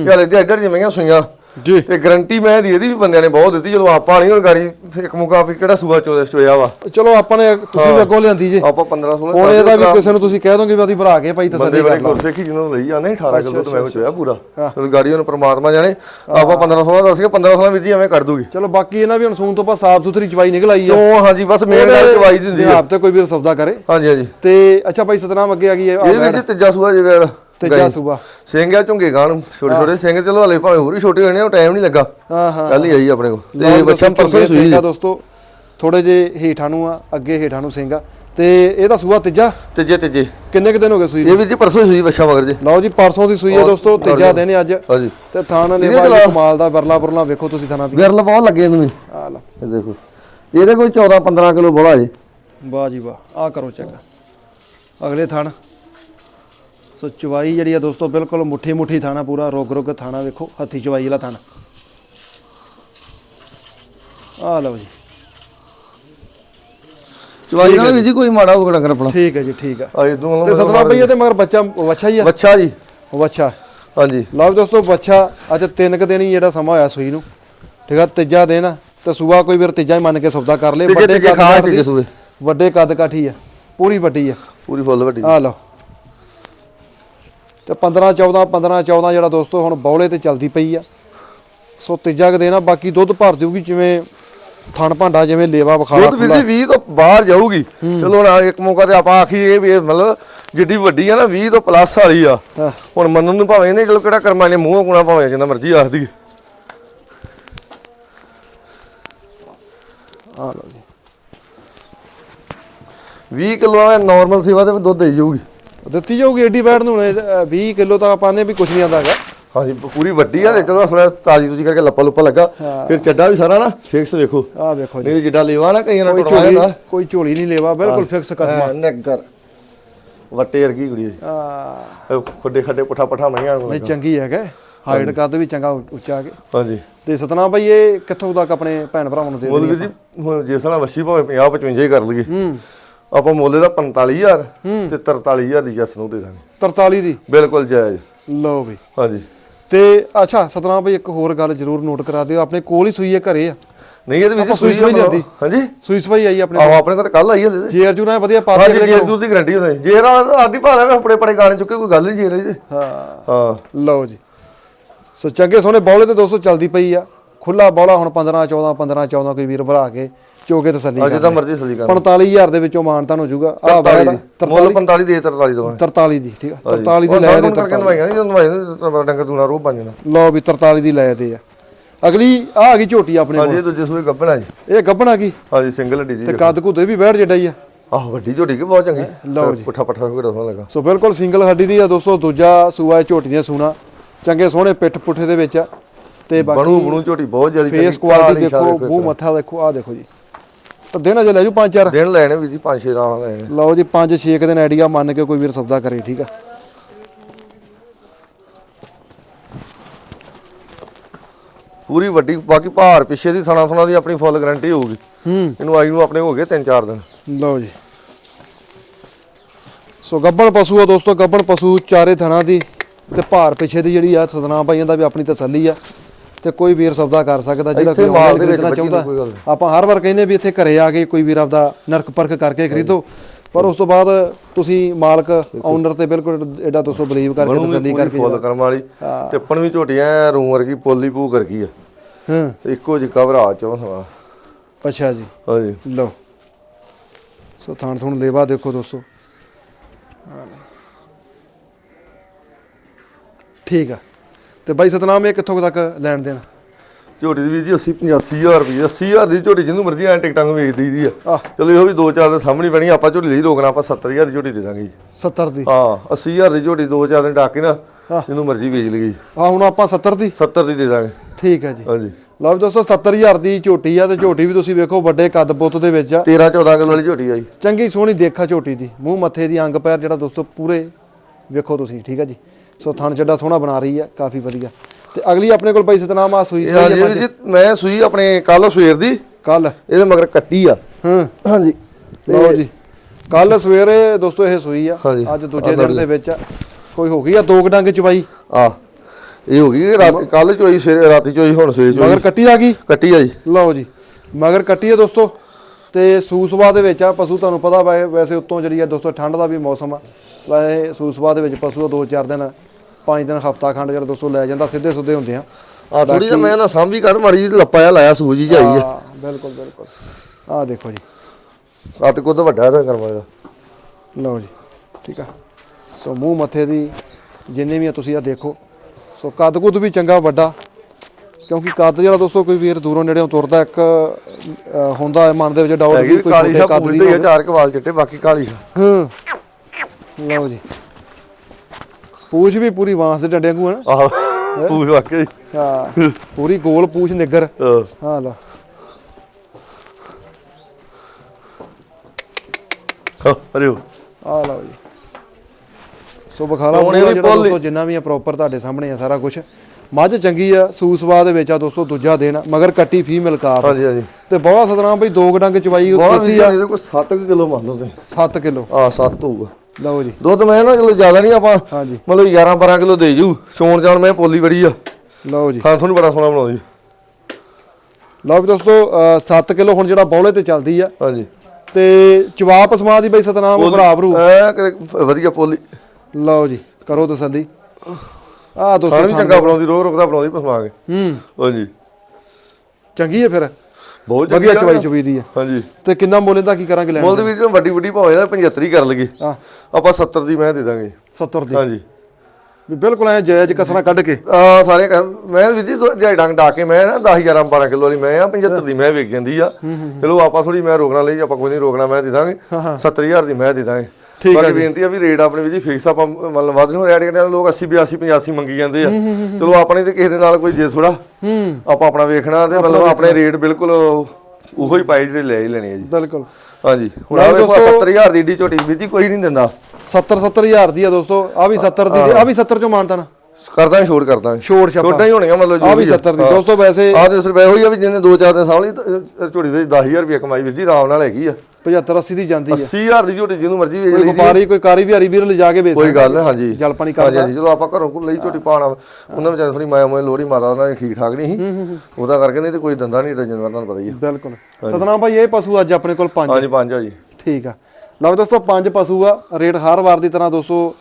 ਚੱਲ ਇੱਥੇ ਇੱਧਰ ਜਿਵੇਂ ਸੂਈਆਂ। ਜੀ। ਤੇ ਗਰੰਟੀ ਮੈਂ ਦੀ ਇਹਦੀ ਵੀ ਬੰਦਿਆਂ ਨੇ ਬਹੁਤ ਦਿੱਤੀ ਜਦੋਂ ਆਪਾਂ ਨਹੀਂ ਹੁਣ ਗਾੜੀ ਇੱਕ ਮੁਕਾ ਵੀ ਕਿਹੜਾ ਸੂਆ ਚੋਦੇ ਚੋਇਆ ਵਾ। ਚਲੋ ਆਪਾਂ ਨੇ ਤੁਸੀਂ ਵੀ ਅੱਗੋਂ ਲਿਆਂਦੀ ਜੇ। ਆਪਾਂ 15 16 ਹੁਣ ਇਹਦਾ ਵੀ ਕਿਸੇ ਨੂੰ ਤੁਸੀਂ ਕਹਿ ਦੋਗੇ ਵੀ ਅਸੀਂ ਭਰਾ ਕੇ ਭਾਈ ਤਸੱਲੀ ਕਰ ਲਓ ਗੁਰਸਿੱਖੀ ਜਿਹਨਾਂ ਨੂੰ ਲਈ ਜਾਂਦੇ 18 ਕਿਲੋ ਤੋਂ ਮੈਂ ਚੋਇਆ ਪੂਰਾ। ਜਦੋਂ ਗਾੜੀ ਉਹਨੂੰ ਪ੍ਰਮਾਤਮਾ ਜਾਣੇ ਆਪਾਂ 15 16 ਦੱਸ ਕੇ 15 16 ਵੀ ਐਵੇਂ ਕਰ ਦੂਗੀ। ਚਲੋ ਬਾਕੀ ਇਹਨਾਂ ਵੀ ਹੁਣ ਸੂਨ ਤੋਂ ਬਾਅਦ ਸਾਫ਼ ਸੁਥਰੀ ਚਵਾਈ ਨਿਕਲ ਆਈ ਆ। ਕਿਉਂ? ਹਾਂਜੀ ਬਸ ਮੇਨ ਗੱਲ ਚਵਾਈ ਦੀ ਹੁੰਦੀ ਆ। ਆਪ ਤੇ ਕੋਈ ਵੀ ਸੌਦਾ ਕਰੇ। ਹਾਂਜੀ ਹਾਂਜੀ। ਤੇ ਅੱਛਾ ਭਾਈ ਸਤਨਾਮ ਅੱਗੇ ਆ ਗਈ ਇਹ ਵੀ ਜੀ ਤੀਜਾ ਸੂਆ ਜੇ ਵੇੜ ਤੀਜਾ ਸੂਬਾ। ਸਿੰਘ ਆ ਝੁੰਗੇ ਗਾਣ ਛੋਟੇ ਛੋਟੇ। ਸਿੰਘ ਚਲੋ ਹਲੇ ਭਾਵੇਂ ਹੋਰ ਵੀ ਛੋਟੇ ਹੋਣੇ ਉਹ ਟਾਈਮ ਨਹੀਂ ਲੱਗਾ। ਹਾਂ ਹਾਂ। ਕੱਲ ਹੀ ਆਈ ਆਪਣੇ ਕੋਲ। ਤੇ ਬੱਚਾ ਪਰਸੋਂ ਸੂਈ ਆ ਦੋਸਤੋ ਥੋੜੇ ਜੇ ਹੇਠਾਂ ਨੂੰ ਆ ਅੱਗੇ ਹੇਠਾਂ ਨੂੰ ਸਿੰਘ ਆ ਤੇ ਇਹਦਾ ਸੂਆ ਤੀਜਾ? ਤੀਜੇ ਤੀਜੇ। ਕਿੰਨੇ ਕੁ ਦਿਨ ਹੋ ਗਏ ਸੂਈ? ਇਹ ਵੀ ਜੀ ਪਰਸੋਂ ਹੀ ਸੂਈ ਬੱਚਾ ਮਗਰ ਜੀ। ਲਓ ਜੀ ਪਰਸੋਂ ਦੀ ਸੂਈ ਹੈ ਦੋਸਤੋ ਤੀਜਾ ਦਿਨ ਹੈ ਅੱਜ। ਹਾਂਜੀ। ਤੇ ਥਾਣਾ ਨੇ ਬਾਈ ਕਮਾਲ ਦਾ ਵਰਲਾ ਬਰਲਾ ਵੇਖੋ ਤੁਸੀਂ ਥਾਣਾ ਦੀ ਵਿਰਲ ਬਹੁਤ ਲੱਗੇ ਇਹਨੂੰ ਆ ਲਓ। ਇਹ ਦੇਖੋ। ਇਹਦੇ ਕੋਈ 14 15 ਕਿਲੋ ਬੋਲਾ ਜੀ। ਵਾਹ ਜੀ ਵਾਹ ਆ ਕਰੋ ਚੈੱਕ। ਅਗਲੇ ਥਣ ਸੋ ਚਵਾਈ ਜਿਹੜੀ ਆ ਦੋਸਤੋ ਬਿਲਕੁਲ ਮੁੱਠੀ ਮੁੱਠੀ ਥਾਣਾ ਪੂਰਾ ਰੁਗ ਰੁਗ ਥਾਣਾ ਵੇਖੋ ਹੱਥੀ ਚਵਾਈ ਵਾਲਾ ਥਣ। ਆ ਲਓ ਜੀ। ਚਵਾਈ ਨਾਲ ਵੀ ਜੀ। ਕੋਈ ਮਾੜਾ ਹੋਗੜਾ ਕਰ ਆਪਣਾ। ਠੀਕ ਹੈ ਜੀ ਠੀਕ ਹੈ। ਆ ਇਦੋਂ ਤੇ ਸਤਨਾ ਪਈ ਤੇ ਮਗਰ ਬੱਚਾ ਵੱਛਾ ਹੀ ਆ। ਬੱਚਾ ਜੀ। ਵੱਛਾ ਹਾਂਜੀ। ਲਓ ਦੋਸਤੋ ਬੱਚਾ ਅੱਜ ਤਿੰਨ ਕੁ ਦਿਨ ਹੀ ਜਿਹੜਾ ਸਮਾਂ ਹੋਇਆ ਸੂਈ ਨੂੰ। ਠੀਕ ਆ ਤੀਜਾ ਦਿਨ ਆ, ਤੇ ਸੂਆ ਕੋਈ ਵੀਰ ਤੀਜਾ ਹੀ ਮੰਨ ਕੇ ਸੌਦਾ ਕਰ ਲੇ। ਕੱਦ ਵੱਡੇ ਕੱਦ ਕਾਠੀ ਆ ਪੂਰੀ ਵੱਡੀ ਆ। ਪੂਰੀ ਫੁੱਲ ਵੱਡੀ। ਆ ਲਓ। ਤੇ 15 14 15 14 ਜਿਹੜਾ ਦੋਸਤੋ ਹੁਣ ਬੌਲੇ ਤੇ ਚੱਲਦੀ ਪਈ ਆ। ਸੋ ਤੀਜਾ ਕੁ ਦਿਨ ਆ ਬਾਕੀ ਦੁੱਧ ਭਰ ਦਿਊਗੀ ਜਿਵੇਂ ਥਣ ਭਾਂਡਾ ਜਿਵੇਂ ਲੇਵਾ ਵਿਖਾਲਾ ਦੁੱਧ ਵੀਰ ਜੀ 20 ਤੋਂ ਬਾਹਰ ਜਾਊਗੀ। ਚਲੋ ਹੁਣ ਇੱਕ ਮੌਕਾ ਤੇ ਆਪਾਂ ਆਖੀ ਇਹ ਵੀ ਮਤਲਬ ਜਿੱਡੀ ਵੱਡੀ ਆ ਨਾ 20 ਤੋਂ ਪਲੱਸ ਵਾਲੀ ਆ। ਹੁਣ ਮੰਨਣ ਨੂੰ ਭਾਵੇਂ ਇਹਨੇ ਚਲੋ ਕਿਹੜਾ ਕਰਮਾਂ ਨੇ ਮੂੰਹ ਕੋਣਾ ਭਾਵੇਂ ਜਿੰਨਾ ਮਰਜ਼ੀ ਆਖਦੀ ਆ ਲਓ ਜੀ। 20 ਕਿਲੋ ਨਾਰਮਲ ਸੇਵਾ ਤੇ ਦੁੱਧ ਦੇ ਜਾਊਗੀ। ਦਿੱਤੀ ਜਾਊਗੀ ਏਡੀ ਬੈਠ ਨੂੰ ਹੁਣ 20 ਕਿਲੋ ਤਾਂ ਆਪਾਂ ਨੇ ਵੀ ਕੁਝ ਨਹੀਂ ਆਂਦਾ ਹੈਗਾ। ਹਾਂਜੀ ਪੂਰੀ ਵੱਡੀ ਆ ਚਲੋ ਅਸਲ ਤਾਜੀ ਤੁਜੀ ਕਰਕੇ ਲੱਪਾ ਲੁੱਪਾ ਲੱਗਾ। ਫਿਰ ਚੱਡਾ ਵੀ ਸਾਰਾ ਨਾ ਫਿਕਸ ਵੇਖੋ। ਆ ਵੇਖੋ ਜੀ। ਨਹੀਂ ਜਿੱਡਾ ਲੇਵਾ ਨਾ ਕਈਆਂ ਨਾਲ ਝੋਲੀ ਜਾਂਦਾ ਕੋਈ ਝੋਲੀ ਨਹੀਂ ਲੇਵਾ ਬਿਲਕੁਲ ਫਿਕਸ ਕਸਮਾ। ਨਗਰ। ਵੱਟੇ ਵਰਗੀ ਕੁੜੀ ਹੈ। ਆ ਖੱਡੇ ਖੱਡੇ ਪੁੱਠਾ ਪੁੱਠਾ ਮਈਆਂ ਨਹੀਂ ਚੰਗੀ ਹੈਗਾ। ਹਾਈਟ ਕੱਦ ਵੀ ਚੰਗਾ ਉੱਚਾ ਕੇ। ਹਾਂਜੀ। ਤੇ ਸਤਨਾਮ ਭਾਈ ਇਹ ਕਿੱਥੋਂ ਤੱਕ ਆਪਣੇ ਭੈਣ ਭਰਾਵਾਂ ਨੂੰ ਦੇ ਦੇਣੀ ਜੀ ਹੁਣ ਜਿਸ ਤਰ੍ਹਾਂ ਵੱਛੀ ਭਾਵੇਂ 50 55 ਹੀ ਕਰ ਲਈਏ। ਆਪਾਂ ਮੁੱਲ ਦਾ 45000 ਤੇ 43000 ਦੀ ਜੱਸ ਨੂੰ ਦੇ ਦਾਂਗੇ। 43 ਦੀ? ਬਿਲਕੁਲ ਜਾਇਜ਼। ਲਓ ਵੀ। ਹਾਂਜੀ। ਤੇ ਅੱਛਾ ਸਤਨਾਮ ਭਾਈ ਇੱਕ ਹੋਰ ਗੱਲ ਜ਼ਰੂਰ ਨੋਟ ਕਰਾ ਦਿਓ। ਆਪਣੇ ਕੋਲ ਹੀ ਸੂਈ ਹੈ ਘਰੇ ਆ? ਨਹੀਂ ਇਹਦੇ ਵਿੱਚ ਸੂਈ ਸਵਾਈ ਲਿਆਂਦੀ। ਹਾਂਜੀ। ਸੂਈ ਸਵਾਈ ਆਈ ਆਪਣੇ ਆਹੋ ਆਪਣੇ ਕੋਲ ਤਾਂ ਕੱਲ ਆਈ ਹਲੇ। ਜੇਰ ਜੂ ਵਧੀਆ ਪਾ ਦੇ ਜੇਰ ਦੂਰ ਦੀ ਗਰੰਟੀ ਹੁੰਦੀ। ਜੇਰ ਆਡੀ ਭਾਰਾ ਮੈਂ ਆਪਣੇ ਪੜੇ ਗਾਣੇ ਚੁੱਕੇ ਕੋਈ ਗੱਲ ਨਹੀਂ ਜੇਰ ਦੀ ਹਾਂ। ਹਾਂ। ਲਓ ਜੀ। ਸੋ ਚੰਗੇ ਸੋਹਣੇ ਬੌਲੇ ਤੇ ਦੋਸਤੋ ਚੱਲਦੀ ਪਈ ਆ। ਖੁੱਲਾ ਬੌਲਾ ਹੁਣ 15 14 15 14 ਕੋਈ ਵੀਰ ਭਰਾ ਕੇ। ਚੋਕੇ ਤਸੱਲੀ ਕਰ ਤਾਂ ਮਰਜ਼ੀ ਸਲੀ ਕਰ 45000 ਦੇ ਵਿੱਚੋਂ ਮਾਨਤਾਨ ਹੋ ਜਾਊਗਾ। ਆ 43 ਬੈਠ ਦੀ। ਮੁੱਲ 45 ਦੇ 43 ਦਵਾਂ 43 ਦੀ ਠੀਕ ਆ। 43 ਦੀ ਲੈ ਦੇ ਕਰਕੇ ਨਵਾਈਆਂ ਨਹੀਂ ਨਵਾਈ ਡੰਗਰ ਦੂਣਾ ਰੋਹ ਬਣ ਜਾਣਾ ਲਓ ਵੀ 43 ਦੀ ਲੈ ਦੇ ਆ। ਅਗਲੀ ਆ ਆ ਗਈ ਝੋਟੀ ਆਪਣੇ ਹਾਂਜੀ ਕੋਲ। ਇਹ ਦੂਜੇ ਸੂਏ ਗੱਭਣਾ ਜੀ। ਇਹ ਗੱਬਣਾ ਕੀ? ਹਾਂਜੀ ਸਿੰਗਲ ਹੱਡੀ ਜੀ ਤੇ ਕੱਦ ਕੁੱਤੇ ਵੀ ਬੈਠ ਜੱਡਾ ਹੀ ਆ। ਆਹ ਵੱਡੀ ਝੋਟੀ ਕਿ ਬਹੁਤ ਚੰਗੀ। ਲਓ ਜੀ। ਪੁੱਠਾ ਪੱਠਾ ਵੀ ਸੋਹਣਾ ਲੱਗਾ। ਸੋ ਬਿਲਕੁਲ ਸਿੰਗਲ ਹੱਡੀ ਦੀ ਆ ਦੋਸਤੋ ਦੂਜਾ ਸੂਆ ਇਹ ਝੋਟੀ ਦੀਆਂ ਸੂਣਾ। ਚੰਗੇ ਸੋਹਣੇ ਪਿੱਠ ਪੁੱਠੇ ਦੇ ਵਿੱਚ ਆ। ਤੇ ਬਣੂ ਬਾਕੀ ਬਣੂ ਝੋਟੀ ਬਹੁਤ ਜ਼ਿਆਦਾ ਫੇਸ ਕੁਆਲਿਟੀ ਦੇਖੋ ਮੂੰਹ ਮੱਥਾ ਦੇਖੋ ਆ ਦੇਖੋ ਜੀ। ਤਾਂ ਦੇਣਾ ਜੇ ਲੈ ਜੂ ਪੰਜ ਚਾਰ। ਦਿਨ ਲੈਣੇ ਵੀ ਜੀ ਪੰਜ ਛੇ ਰਾਣਾ ਲੈਣੇ। ਲਓ ਜੀ ਪੰਜ ਛੇ ਦਿਨ ਆਈਡੀਆ ਮੰਨ ਕੇ ਕੋਈ ਵੀਰ ਸੌਦਾ ਕਰੇ ਠੀਕ ਆ। ਪੂਰੀ ਵੱਡੀ ਬਾਕੀ ਭਾਰ ਪਿੱਛੇ ਦੀ ਥਣਾ ਥਣਾ ਦੀ ਆਪਣੀ ਫੁੱਲ ਗਾਰੰਟੀ ਹੋਊਗੀ। ਹੂੰ। ਇਹਨੂੰ ਆਈ ਨੂੰ ਆਪਣੇ ਹੋ ਗਏ 3-4 ਦਿਨ। ਲਓ ਜੀ। ਸੋ ਗੱਬਣ ਪਸ਼ੂ ਆ ਦੋਸਤੋ ਗੱਬਣ ਪਸ਼ੂ ਚਾਰੇ ਥਣਾ ਦੀ ਤੇ ਭਾਰ ਪਿੱਛੇ ਦੀ ਜਿਹੜੀ ਆ ਸਤਨਾਮ ਭਾਈਆਂ ਦਾ ਵੀ ਆਪਣੀ ਤਸੱਲੀ ਆ। ਤੇ ਕੋਈ ਵੀਰ ਸੌਦਾ ਕਰ ਸਕਦਾ ਜਿਹੜਾ ਕੋਈ ਮਾਲ ਆਨਲਾਈਨ ਖਰੀਦਣਾ ਚਾਹੁੰਦਾ। ਆਪਾਂ ਹਰ ਵਾਰ ਕਹਿੰਦੇ ਵੀ ਇੱਥੇ ਘਰੇ ਆ ਕੇ ਕੋਈ ਵੀਰ ਆਪਦਾ ਨਰਕ ਪਰਖ ਕਰਕੇ ਖਰੀਦੋ। ਪਰ ਉਸ ਤੋਂ ਬਾਅਦ ਤੁਸੀਂ ਮਾਲਕ ਓਨਰ ਤੇ ਬਿਲਕੁਲ ਐਡਾ ਦੋਸਤੋ ਬਲੀਵ ਕਰਕੇ ਤਸੱਲੀ ਕਰਕੇ ਫੁੱਲ ਕਰਮ ਵਾਲੀ। ਟਿੱਪਣ ਵੀ ਝੋਟੀਆਂ ਰੂਮ ਵਰਗੀ ਪੋਲੀ ਪੂ ਕਰ ਗਈ ਆ। ਹਾਂ। ਇੱਕੋ ਜਿਹਾ ਭਰਾ ਚੋਂ ਸਵਾ। ਅੱਛਾ ਜੀ। ਹਾਂਜੀ। ਲਓ। ਸੋ ਥਾਣ ਥੁਣ ਲੇਵਾ ਦੇਖੋ ਦੋਸਤੋ। ਠੀਕ ਆ। ਤੇ ਬਾਈ ਸਤਨਾਮ ਇਹ ਕਿੱਥੋਂ ਤੱਕ ਲੈਣ ਦੇਣ? ਝੋਟੀ ਦੀ ਵੀ ਜੀ 80 85000 ਰੁਪਏ 80000 ਦੀ ਝੋਟੀ ਜਿਹਨੂੰ ਮਰਜ਼ੀ ਐ ਟਿਕਟਾਂ ਨੂੰ ਵੇਚ ਦਈਦੀ ਆ। ਚਲੋ ਇਹੋ ਵੀ ਦੋ ਚਾਰ ਦਿਨ ਸਾਹਮਣੇ ਪੈਣੀ ਆਪਾਂ ਝੋਟੀ ਲਈ ਰੋਕਣਾ ਆਪਾਂ 70000 ਦੀ ਝੋਟੀ ਦੇ ਦਾਂਗੇ ਜੀ। 70 ਦੀ? ਹਾਂ 80000 ਦੀ ਝੋਟੀ ਦੋ ਚਾਰ ਦਿਨ ਡਾਕ ਨਾ ਜਿਹਨੂੰ ਮਰਜ਼ੀ ਵੇਚ ਲਈਏ ਆ ਹੁਣ ਆਪਾਂ 70 ਦੀ? 70 ਦੀ ਦੇ ਦਾਂਗੇ। ਠੀਕ ਹੈ ਜੀ। ਹਾਂਜੀ। ਲਓ ਦੋਸਤੋ 70000 ਦੀ ਝੋਟੀ ਆ ਤੇ ਝੋਟੀ ਵੀ ਤੁਸੀਂ ਵੇਖੋ ਵੱਡੇ ਕੱਦ ਬੁੱਤ ਦੇ ਵਿੱਚ ਆ। 13 14 ਕਿਲੋ ਵਾਲੀ ਝੋਟੀ ਆਈ ਚੰਗੀ ਸੋਹਣੀ ਦੇਖਾ ਝੋਟੀ ਦੀ ਮੂੰਹ ਮੱਥੇ ਦੀ ਅੰਗ ਪੈਰ ਜਿਹੜਾ ਦੋਸਤੋ ਪੂਰੇ ਵੇਖੋ ਤੁਸੀਂ ਠੀਕ ਆ ਜੀ? ਸੋ ਥਣ ਚੱਡਾ ਸੋਹਣਾ ਬਣਾ ਰਹੀ ਆ ਕਾਫੀ ਵਧੀਆ। ਤੇ ਅਗਲੀ ਆਪਣੇ ਕੋਲ ਬਾਈ ਸਤਨਾਮ ਆ ਸੂਈ ਜੀ ਮੈਂ ਸੂਈ ਆਪਣੇ ਕੱਲ ਸਵੇਰ ਦੀ। ਕੱਲ ਇਹਦੇ ਮਗਰ ਕੱਟੀ ਆ। ਹਾਂ। ਹਾਂਜੀ। ਲਓ ਜੀ। ਕੱਲ ਸਵੇਰੇ ਦੋਸਤੋ ਇਹ ਸੂਈ ਆ। ਅੱਜ ਦੂਜੇ ਦਿਨ ਦੇ ਵਿੱਚ ਆ। ਕੋਈ ਹੋ ਗਈ ਆ ਦੋ ਡੰਗ ਚਵਾਈ ਆ ਇਹ ਹੋ ਗਈ ਰਾਤ ਕੱਲ ਚੋਈ ਸਵੇਰੇ ਰਾਤੀ ਚੋਈ ਹੁਣ ਸਵੇਰੇ ਚੋਈ। ਮਗਰ ਕੱਟੀ ਆ ਗਈ? ਕੱਟੀ ਆ ਜੀ। ਲਓ ਜੀ। ਮਗਰ ਕੱਟੀ ਹੈ ਦੋਸਤੋ। ਤੇ ਸੂਸਵਾ ਦੇ ਵਿੱਚ ਆ ਪਸ਼ੂ ਤੁਹਾਨੂੰ ਪਤਾ ਵੈਸੇ ਉੱਤੋਂ ਜਿਹੜੀ ਆ ਦੋਸਤੋ ਠੰਡ ਦਾ ਵੀ ਮੌਸਮ ਆ। ਵੈਸੇ ਸੂਸਵਾ ਦੇ ਵਿੱਚ ਪਸ਼ੂ ਦੋ ਚਾਰ ਦਿਨ ਪੰਜ ਦਿਨ ਹਫਤਾ ਖੰਡ ਜਿਹੜਾ ਦੋਸਤੋ ਲੈ ਜਾਂਦਾ ਸਿੱਧੇ ਸੁੱਧੇ ਹੁੰਦੇ ਆ। ਆ ਥੋੜੀ ਜਿਹਾ ਮੈਂ ਨਾ ਸਾਂਭੀ ਕਰ ਮਾਰੀ ਜੀ ਲੱਪਾ ਜਿਹਾ ਲਾਇਆ ਸੂਜੀ ਜਾਈ ਆ। ਹਾਂ, ਬਿਲਕੁਲ ਬਿਲਕੁਲ। ਆਹ ਦੇਖੋ ਜੀ। ਆ ਤੇ ਕੁੱਦ ਵੱਡਾ ਕਰਮਾ ਦਾ ਲਓ ਜੀ ਠੀਕ ਆ। ਸੋ ਮੂੰਹ ਮੱਥੇ ਦੀ ਜਿੰਨੇ ਵੀ ਆ ਤੁਸੀਂ ਆ ਦੇਖੋ। ਸੋ ਕੱਦ ਕੁੱਦ ਵੀ ਚੰਗਾ ਵੱਡਾ ਕਿਉਂਕਿ ਕੱਦ ਜਿਹੜਾ ਦੋਸਤੋ ਕੋਈ ਵੀਰ ਦੂਰੋਂ ਨੇੜੇੋਂ ਤੁਰਦਾ ਇੱਕ ਅਹ, ਹੁੰਦਾ ਹੈ ਮਨ ਦੇ ਵਿੱਚ ਡਾਊਟ ਹੈਗੀ ਵੀ ਕਾਲੀ ਛੋਟੇ ਕੱਦ ਦੀ ਆ ਹੋਵੇ। ਚਾਰ ਕਵਾਲ ਚਿੱਟੇ ਬਾਕੀ ਕਾਲੀ ਆ। ਹਾਂ। ਲਓ ਜੀ। ਪੂਛ ਵੀ ਪੂਰੀ ਬਾਂਸ ਦੇ ਡੰਡਿਆਂ ਨੂੰ ਹੈ ਨਾ। ਆਹੋ ਪੂਛ ਵਾਕਈ। ਹਾਂ ਪੂਰੀ ਗੋਲ ਪੂਛ ਨਿੱਗਰ। ਹਾਂ। ਹਾਂ, ਅਰੇ ਉਹ। ਆ ਲਓ ਜੀ। ਸੋ ਬਖਾਲਾ ਪੂਰਾ ਜਿਹੜਾ ਦੋਸਤੋ ਜਿੰਨਾ ਵੀ ਆ ਪ੍ਰੋਪਰ ਤੁਹਾਡੇ ਸਾਹਮਣੇ ਆ ਸਾਰਾ ਕੁਝ ਮੱਝ ਚੰਗੀ ਆ ਸੂਸਵਾ ਦੇ ਵਿੱਚ ਆ ਦੋਸਤੋ ਦੂਜਾ ਆ, ਮਗਰ ਕੱਟੀ ਫੀਮੇਲ ਕਾਫ ਹਾਂਜੀ ਹਾਂਜੀ। ਤੇ ਬੜਾ ਸਤਨਾਮ ਬਈ ਦੋ ਗਡੰਗ ਚਵਾਈ ਬਹੁਤ ਕੀਤੀ ਆ। ਇਹਦੇ ਕੋਲ 7 ਕਿਲੋ ਮੰਨ ਲਓ ਤੁਸੀਂ। 7 ਕਿਲੋ। ਆ 7 ਹੋਊਗਾ। ਲਓ ਜੀ। ਦੁੱਧ ਮੈਂ ਨਾ ਚਲੋ ਜ਼ਿਆਦਾ ਨਹੀਂ ਆਪਾਂ ਹਾਂਜੀ। ਮਤਲਬ 11 12 ਕਿਲੋ ਦੇ ਜੂ। ਸੋਣ ਜਾਣ ਮੈਂ ਪੋਲੀ ਬੜੀ ਆ। ਲਓ ਜੀ। ਥਾਂ ਤੁਹਾਨੂੰ ਬੜਾ ਸੋਹਣਾ ਬਣਾਉਂਦੀ। ਲਓ ਵੀ ਦੋਸਤੋ 7 ਕਿਲੋ ਹੁਣ ਜਿਹੜਾ ਬੌਲੇ ਤੇ ਚੱਲਦੀ ਆ। ਹਾਂਜੀ। ਤੇ ਚਵਾ ਪਸਮਾ ਦੀ ਬਈ ਸਤਨਾਮ ਭਰਾ ਭਰੂ। ਐ ਵਧੀਆ ਪੋਲੀ। ਲਓ ਜੀ ਕਰੋ ਤਸੱਲੀ। ਆ ਦੋਸਤੋ ਚੰਗਾ ਬਣਾਉਂਦੀ ਰੋ ਰੁਕਦਾ ਬਣਾਉਂਦੀ ਪਸਮਾ ਕੇ। ਹੂੰ। ਹਾਂਜੀ। ਚੰਗੀ ਹੈ ਫਿਰ। ਬਹੁਤ ਵਧੀਆ ਚਵਾਈ। ਚੁਬੀ ਦੀ ਹੈ ਹਾਂਜੀ। ਤੇ ਕਿੰਨਾ ਮੁੱਲ ਦਾ ਕੀ ਕਰਾਂਗੇ ਲੈਣ ਮੁੱਲ ਦੀ? ਵੀਡੀਓ ਵੱਡੀ ਵੱਡੀ ਭਾਵੇਂ ਦਾ 75 ਹੀ ਕਰ ਲਗੇ ਆਪਾਂ 70 ਦੀ ਮੈਂ ਦੇ ਦਾਂਗੇ। 70 ਦੀ। ਹਾਂਜੀ। ਵੀ ਬਿਲਕੁਲ ਐ ਜਾਇਜ਼ ਕਸਣਾ ਕੱਢ ਕੇ। ਆ ਸਾਰੇ ਮੈਂ ਵੀ ਜੀ ਦਿਹਾੜੀ ਡੰਗ ਡਾ ਕੇ ਮੈਂ ਨਾ 10 11 12 ਕਿਲੋ ਵਾਲੀ ਮੈਂ ਆ 75 ਦੀ ਮੈਂ ਵਿਕ ਜਾਂਦੀ ਆ। ਚਲੋ ਆਪਾਂ ਥੋੜੀ ਮੈਂ ਰੋਕਣਾ ਲਈ ਆਪਾਂ ਕੋਈ ਨਹੀਂ ਰੋਕਣਾ ਮੈਂ ਦੇ ਦਾਂਗੇ। 70000 ਦੀ ਮੈਂ ਦੇ ਦਾਂਗੇ। ਠੀਕ ਬਾਕੀ ਬੇਨਤੀ ਆ ਵੀ ਰੇਟ ਆਪਣੇ ਵੀ ਜੀ ਫਿਕਸ ਆਪਾਂ ਮਤਲਬ ਵੱਧ ਨਹੀਂ ਰੇਟ ਕਰਦੇ ਲੋਕ 80 82 85 ਮੰਗੀ ਜਾਂਦੇ ਆ। ਚਲੋ ਆਪਣੇ ਤੇ ਕਿਸੇ ਦੇ ਨਾਲ ਕੋਈ ਜੇ ਥੋੜਾ ਹੂੰ। ਆਪਾਂ ਆਪਣਾ ਵੇਖਣਾ ਤੇ ਮਤਲਬ ਆਪਣੇ ਰੇਟ ਬਿਲਕੁਲ ਉਹੋ ਹੀ ਪਾਈ ਜਿਹੜੇ ਲੈ ਹੀ ਲੈਣੇ ਆ ਜੀ। ਬਿਲਕੁਲ। ਹਾਂਜੀ। ਹੁਣ ਆ ਵੇਖੋ ਦੋਸਤੋ- 70000 ਦੀ ਏਡੀ ਝੋਟੀ ਵੀ ਜੀ ਕੋਈ ਨਹੀਂ ਦਿੰਦਾ। 70 70000 ਦੀ ਆ ਦੋਸਤੋ। ਆ ਵੀ 70 ਦੀ ਆ ਵੀ 70 ਚੋਂ ਮਾਨਤਾ ਨਾ। ਕਰਦਾ ਛੋੜ ਕਰਦਾ ਛੋੜ ਛਾਪਾ। ਛੋਟਾ ਹੀ ਹੋਣੀਆਂ ਮਤਲਬ ਆ ਵੀ 70 ਦੀ। ਦੋਸਤੋ ਵੈਸੇ ਆ ਤੇ ਰੁਪਏ ਹੋਈ ਆ ਵੀ ਦੋ ਚਾਰ ਦਿਨ ਸਾਂਭਲੀ ਤਾਂ ਝੋਟੀ ਦੇ 10000 ਰੁਪਏ ਕਮਾਈ ਵੀਰ ਜੀ ਆਰਾਮ ਨਾਲ ਹੈਗੀ ਆ। 75 80 ਦੀ ਜਾਂਦੀ ਆ 80000 ਦੀ ਝੋਟੀ ਜਿਹਨੂੰ ਮਰਜ਼ੀ ਵੇਚ ਕੋਈ ਲਈ ਵਪਾਰੀ ਕੋਈ ਕਾਰੀ ਵੀ ਹਰੀ ਵੀਰ ਲਿਜਾ ਕੇ ਵੇਚ ਕੋਈ। ਗੱਲ ਹਾਂਜੀ। ਜਲ ਪਾਣੀ ਕਰਦਾ। ਹਾਂਜੀ ਚਲੋ ਆਪਾਂ ਘਰੋਂ ਕੋਲ ਲਈ ਝੋਟੀ ਪਾਣਾ ਉਹਨਾਂ ਵਿਚਾਰੇ ਥੋੜੀ ਮਾਇਆ ਮੋਏ ਲੋੜੀ ਮਾਤਾ ਉਹਨਾਂ ਦੀ ਠੀਕ ਠਾਕ ਨਹੀਂ ਸੀ। ਉਹਦਾ ਕਰਕੇ ਨਹੀਂ ਤੇ ਕੋਈ ਦੰਦਾ ਨਹੀਂ ਰਜਨਵਰ ਤੁਹਾਨੂੰ ਪਤਾ ਹੀ ਆ ਬਿਲਕੁਲ। ਸਤਨਾਮ ਭਾਈ ਇਹ ਪਸ਼ੂ ਅੱਜ ਆਪਣੇ ਕੋਲ ਪੰਜ। ਹਾਂਜੀ ਪੰਜ ਆ ਜੀ। ਠੀਕ ਆ। ਲਓ ਦੋਸਤੋ ਪੰਜ ਪਸ਼ੂ ਆ। ਰੇਟ ਹਰ ਵਾਰ ਦੀ ਤਰ੍ਹਾਂ ਦੋਸਤੋ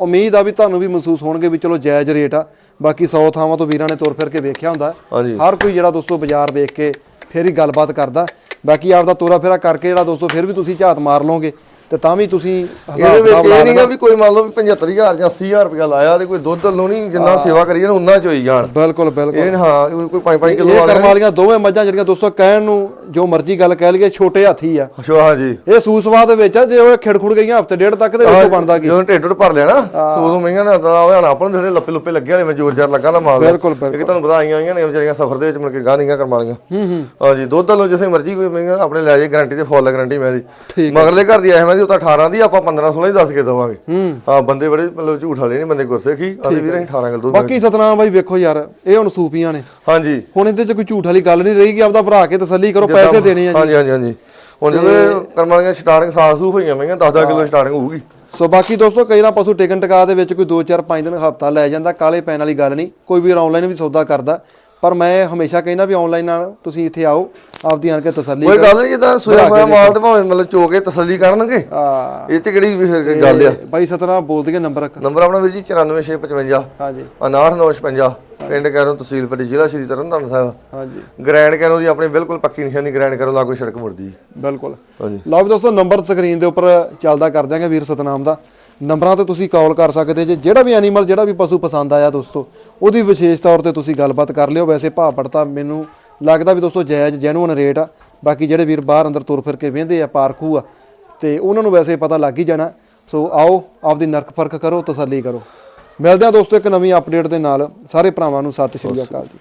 ਉਮੀਦ ਆ ਵੀ ਤੁਹਾਨੂੰ ਵੀ ਮਹਿਸੂਸ ਹੋਣਗੇ ਵੀ ਚਲੋ ਜਾਇਜ਼ ਰੇਟ ਆ। ਬਾਕੀ 100 ਥਾਵਾਂ ਤੋਂ ਵੀਰਾਂ ਨੇ ਤੁਰ ਫਿਰ ਕੇ ਵੇਖਿਆ ਹੁੰਦਾ। ਹਰ ਕੋਈ ਜਿਹੜਾ ਦੋਸਤੋ ਬਾਜ਼ਾਰ ਵੇਖ ਕੇ ਫਿਰ ਹੀ ਗੱਲਬਾਤ ਕਰਦਾ। ਬਾਕੀ ਆਪਦਾ ਤੋਰਾ ਫੇਰਾ ਕਰਕੇ ਜਿਹੜਾ ਦੋਸਤੋ ਫਿਰ ਵੀ ਤੁਸੀਂ ਝਾਤ ਮਾਰ ਲਓਗੇ। ਤੇ ਤਾਂ ਵੀ ਤੁਸੀਂ ਇਹਦੇ ਵਿੱਚ ਇਹ ਨਹੀਂਗਾ ਵੀ ਕੋਈ ਮੰਨ ਲਓ ਵੀ 75000 ਜਾਂ 80000 ਰੁਪਏ ਲਾਇਆ ਤੇ ਕੋਈ ਦੁੱਧ ਵੱਲੋਂ ਨਹੀਂ ਜਿੰਨਾ ਸੇਵਾ ਕਰੀਏ ਨਾ ਉਨਾ ਚ ਹੋਈ ਜਾਣ। ਬਿਲਕੁਲ ਬਿਲਕੁਲ। ਇਹ ਹਾਂ ਕੋਈ 5-5 ਕਿਲੋ ਵਾਲੇ ਕਰਮ ਵਾਲੀਆਂ ਦੋਵੇਂ ਮੱਝਾਂ ਜਿਹੜੀਆਂ ਦੋਸਤੋ ਕਹਿਣ ਨੂੰ ਜੋ ਮਰਜ਼ੀ ਗੱਲ ਕਹਿ ਲਈਏ ਛੋਟੇ ਹਾਥੀ ਆ। ਅੱਛਾ ਹਾਂਜੀ ਇਹ ਸੂਸਵਾ ਦੇ ਵਿੱਚ ਆ ਜੇ ਉਹ ਖਿੜਖੁੜ ਗਈਆਂ ਹਫ਼ਤੇ ਡੇਢ ਤੱਕ ਤੇ ਵੇਖੋ ਬਣਦਾ ਕੀ? ਜਦੋਂ ਢਿੱਡ ਢੁੱਡ ਭਰ ਲਿਆ ਨਾ ਉਦੋਂ ਮਹਿੰਗਾ ਨਾ ਤਾਂ ਹੋਣਾ ਆਪਾਂ ਨੂੰ ਜਿਹੜੇ ਲੱਪੇ ਲੁੱਪੇ ਲੱਗੇ ਵਾਲੇ ਮੈਂ ਜ਼ੋਰ ਜ਼ਾਰ ਲੱਗਾ ਨਾ ਮਾਲ ਦਾ। ਬਿਲਕੁਲ, ਬਿਲਕੁਲ। ਤੁਹਾਨੂੰ ਪਤਾ ਆਈਆਂ ਆਈਆਂ ਨੇ ਵਿਚਾਰੀਆਂ ਸਫ਼ਰ ਦੇ ਵਿੱਚ ਮਿਲ ਕੇ ਗਾਹ ਨਹੀਂਗਾ ਕਰਮ ਵਾਲੀਆਂ। ਹੂੰ ਹੂੰ। ਹਾਂਜੀ ਦੁੱਧ ਲਓ ਜਿਵੇਂ ਮਰਜ਼ੀ ਕੋਈ ਮਹਿੰਗਾ ਆਪਣੇ ਲੈ ਜਾਏ ਗਾਰੰਟੀ ਤੇ ਫੁੱਲ ਗਾਰੰਟੀ ਮੈਂ ਦੀ। ਮਗਰਲੇ ਘਰ ਦੀ ਆਇਆ ਮੈਂ ਦੀ ਉਹ ਤਾਂ 18 ਦੀ ਆਪਾਂ 15 16 ਹੀ ਦੱਸ ਕੇ ਦਵਾਂਗੇ। ਹੂੰ। ਬੰਦੇ ਬੜੇ ਮਤਲਬ ਝੂਠ ਵਾਲੇ ਨਹੀਂ ਬੰਦੇ ਗੁਰਸੇਖੀ। ਆਂਦੇ ਵੀਰ ਅਸੀਂ 18 ਕਿਲੋ ਦੁੱਧ ਬਾਕੀ ਸਤਨਾਮ ਬਾਈ ਵੇਖੋ ਯਾਰ ਇਹ ਹੁਣ ਸੂਫੀਆਂ ਨੇ। ਹਾਂਜੀ। ਹੁਣ ਇਹਦੇ ਚ ਕੋਈ ਝੂਠ ਵਾਲੀ ਗੱਲ ਨਹੀਂ ਰਹੀ ਕਿ ਆਪਦਾ ਭਰਾ ਕੇ ਤਸੱਲੀ ਕਰੋ ਪੈਸੇ ਦੇਣੇ ਆ ਜੀ। ਹਾਂਜੀ ਹਾਂਜੀ ਹਾਂਜੀ। ਹੁਣ ਜਦੋਂ ਕਰਮ ਵਾਲੀਆਂ ਸਟਾਰਟਿੰਗ ਸਾਸੂ ਹੋਈਆਂ ਮਹਿੰਗੀਆਂ 10 10 ਕਿਲੋ ਸਟਾਰਟਿੰਗ ਹੋਊਗੀ। ਸੋ ਬਾਕੀ ਦੋਸਤੋ ਕਈ ਨਾ ਪਸ਼ੂ ਟਿਕਨ ਟਿਕਾ ਦੇ ਵਿੱਚ ਕੋਈ 2 4 5 ਦਿਨ ਹਫਤਾ ਲੈ ਜਾਂਦਾ ਕਾਲੇ ਪੈਣ ਵਾਲੀ ਗੱਲ ਨਹੀਂ। ਕੋਈ ਵੀ ਆਨਲਾਈਨ ਵੀ ਸੌਦਾ ਕਰਦਾ। ਪਰ ਮੈਂ ਹਮੇਸ਼ਾ ਕਹਿੰਦਾ ਵੀ ਆਨਲਾਈਨ ਨਾਲ ਤੁਸੀਂ ਇੱਥੇ ਆਓ ਆਪਦੀ ਆਣ ਕੇ ਤਸੱਲੀ ਕੋਈ ਗੱਲ ਨਹੀਂ ਜਿੱਦਾਂ ਸੋਇਆ ਹੋਇਆ ਮਾਲ ਤੇ ਭਾਵੇਂ ਮਤਲਬ ਚੋ ਕੇ ਤਸੱਲੀ ਕਰਨਗੇ। ਆ ਇਹ ਤੇ ਕਿਹੜੀ ਗੱਲ ਆ। ਬਾਈ ਸਤਨਾਮ ਬੋਲ ਦਈਏ ਨੰਬਰ ਇੱਕ। ਨੰਬਰ ਆਪਣਾ ਵੀਰ ਜੀ 94655 ਹਾਂਜੀ। 5956 ਪਿੰਡ ਕੈਰੋਂ ਤਹਿਸੀਲ ਪੱਟੀ ਜ਼ਿਲ੍ਹਾ ਸ਼੍ਰੀ ਤਰਨਤਾਰਨ ਸਾਹਿਬ। ਹਾਂਜੀ। ਗ੍ਰੈਂਡ ਕੈਰੋਂ ਦੀ ਆਪਣੀ ਬਿਲਕੁਲ ਪੱਕੀ ਨਿਸ਼ਾਨੀ ਗ੍ਰੈਂਡ ਕੈਰੋਂ ਲਾਗੋ ਸੜਕ ਮੁੜਦੀ। ਬਿਲਕੁਲ। ਹਾਂਜੀ। ਲਓ ਵੀ ਦੋਸਤੋ ਨੰਬਰ ਸਕਰੀਨ ਦੇ ਉੱਪਰ ਚੱਲਦਾ ਕਰ ਦਿਆਂਗੇ ਵੀਰ ਸਤਨਾਮ ਦਾ। ਨੰਬਰਾਂ ਤੇ ਤੁਸੀਂ ਕਾਲ ਕਰ ਸਕਦੇ ਜੇ ਜਿਹੜਾ ਵੀ ਐਨੀਮਲ ਜਿਹੜਾ ਵੀ ਪਸ਼ੂ ਪਸੰਦ ਆਇਆ ਦੋਸਤੋ, ਉਹਦੀ ਵਿਸ਼ੇਸ਼ ਤੌਰ ਤੇ ਤੁਸੀਂ ਗੱਲਬਾਤ ਕਰ ਲਿਓ। ਵੈਸੇ ਭਾਅ ਪੜਤਾ ਮੈਨੂੰ ਲੱਗਦਾ ਵੀ ਦੋਸਤੋ ਜਾਇਜ਼ ਜੈਨੂਅਨ ਰੇਟ ਆ। ਬਾਕੀ ਜਿਹੜੇ ਵੀਰ ਬਾਹਰ ਅੰਦਰ ਤੁਰ ਫਿਰ ਕੇ ਵੇਂਦੇ ਆ ਪਾਰਖੂ ਆ, ਤੇ ਉਹਨਾਂ ਨੂੰ ਵੈਸੇ ਪਤਾ ਲੱਗ ਹੀ ਜਾਣਾ। ਸੋ ਆਓ, ਆਪਦੀ ਨਰਕ ਫ਼ਰਕ ਕਰੋ, ਤਸੱਲੀ ਕਰੋ। ਮਿਲਦੇ ਆ ਦੋਸਤੋ ਇੱਕ ਨਵੀਂ ਅਪਡੇਟ ਦੇ ਨਾਲ। ਸਾਰੇ ਭਰਾਵਾਂ ਨੂੰ ਸਤਿ ਸ਼੍ਰੀ ਅਕਾਲ ਜੀ।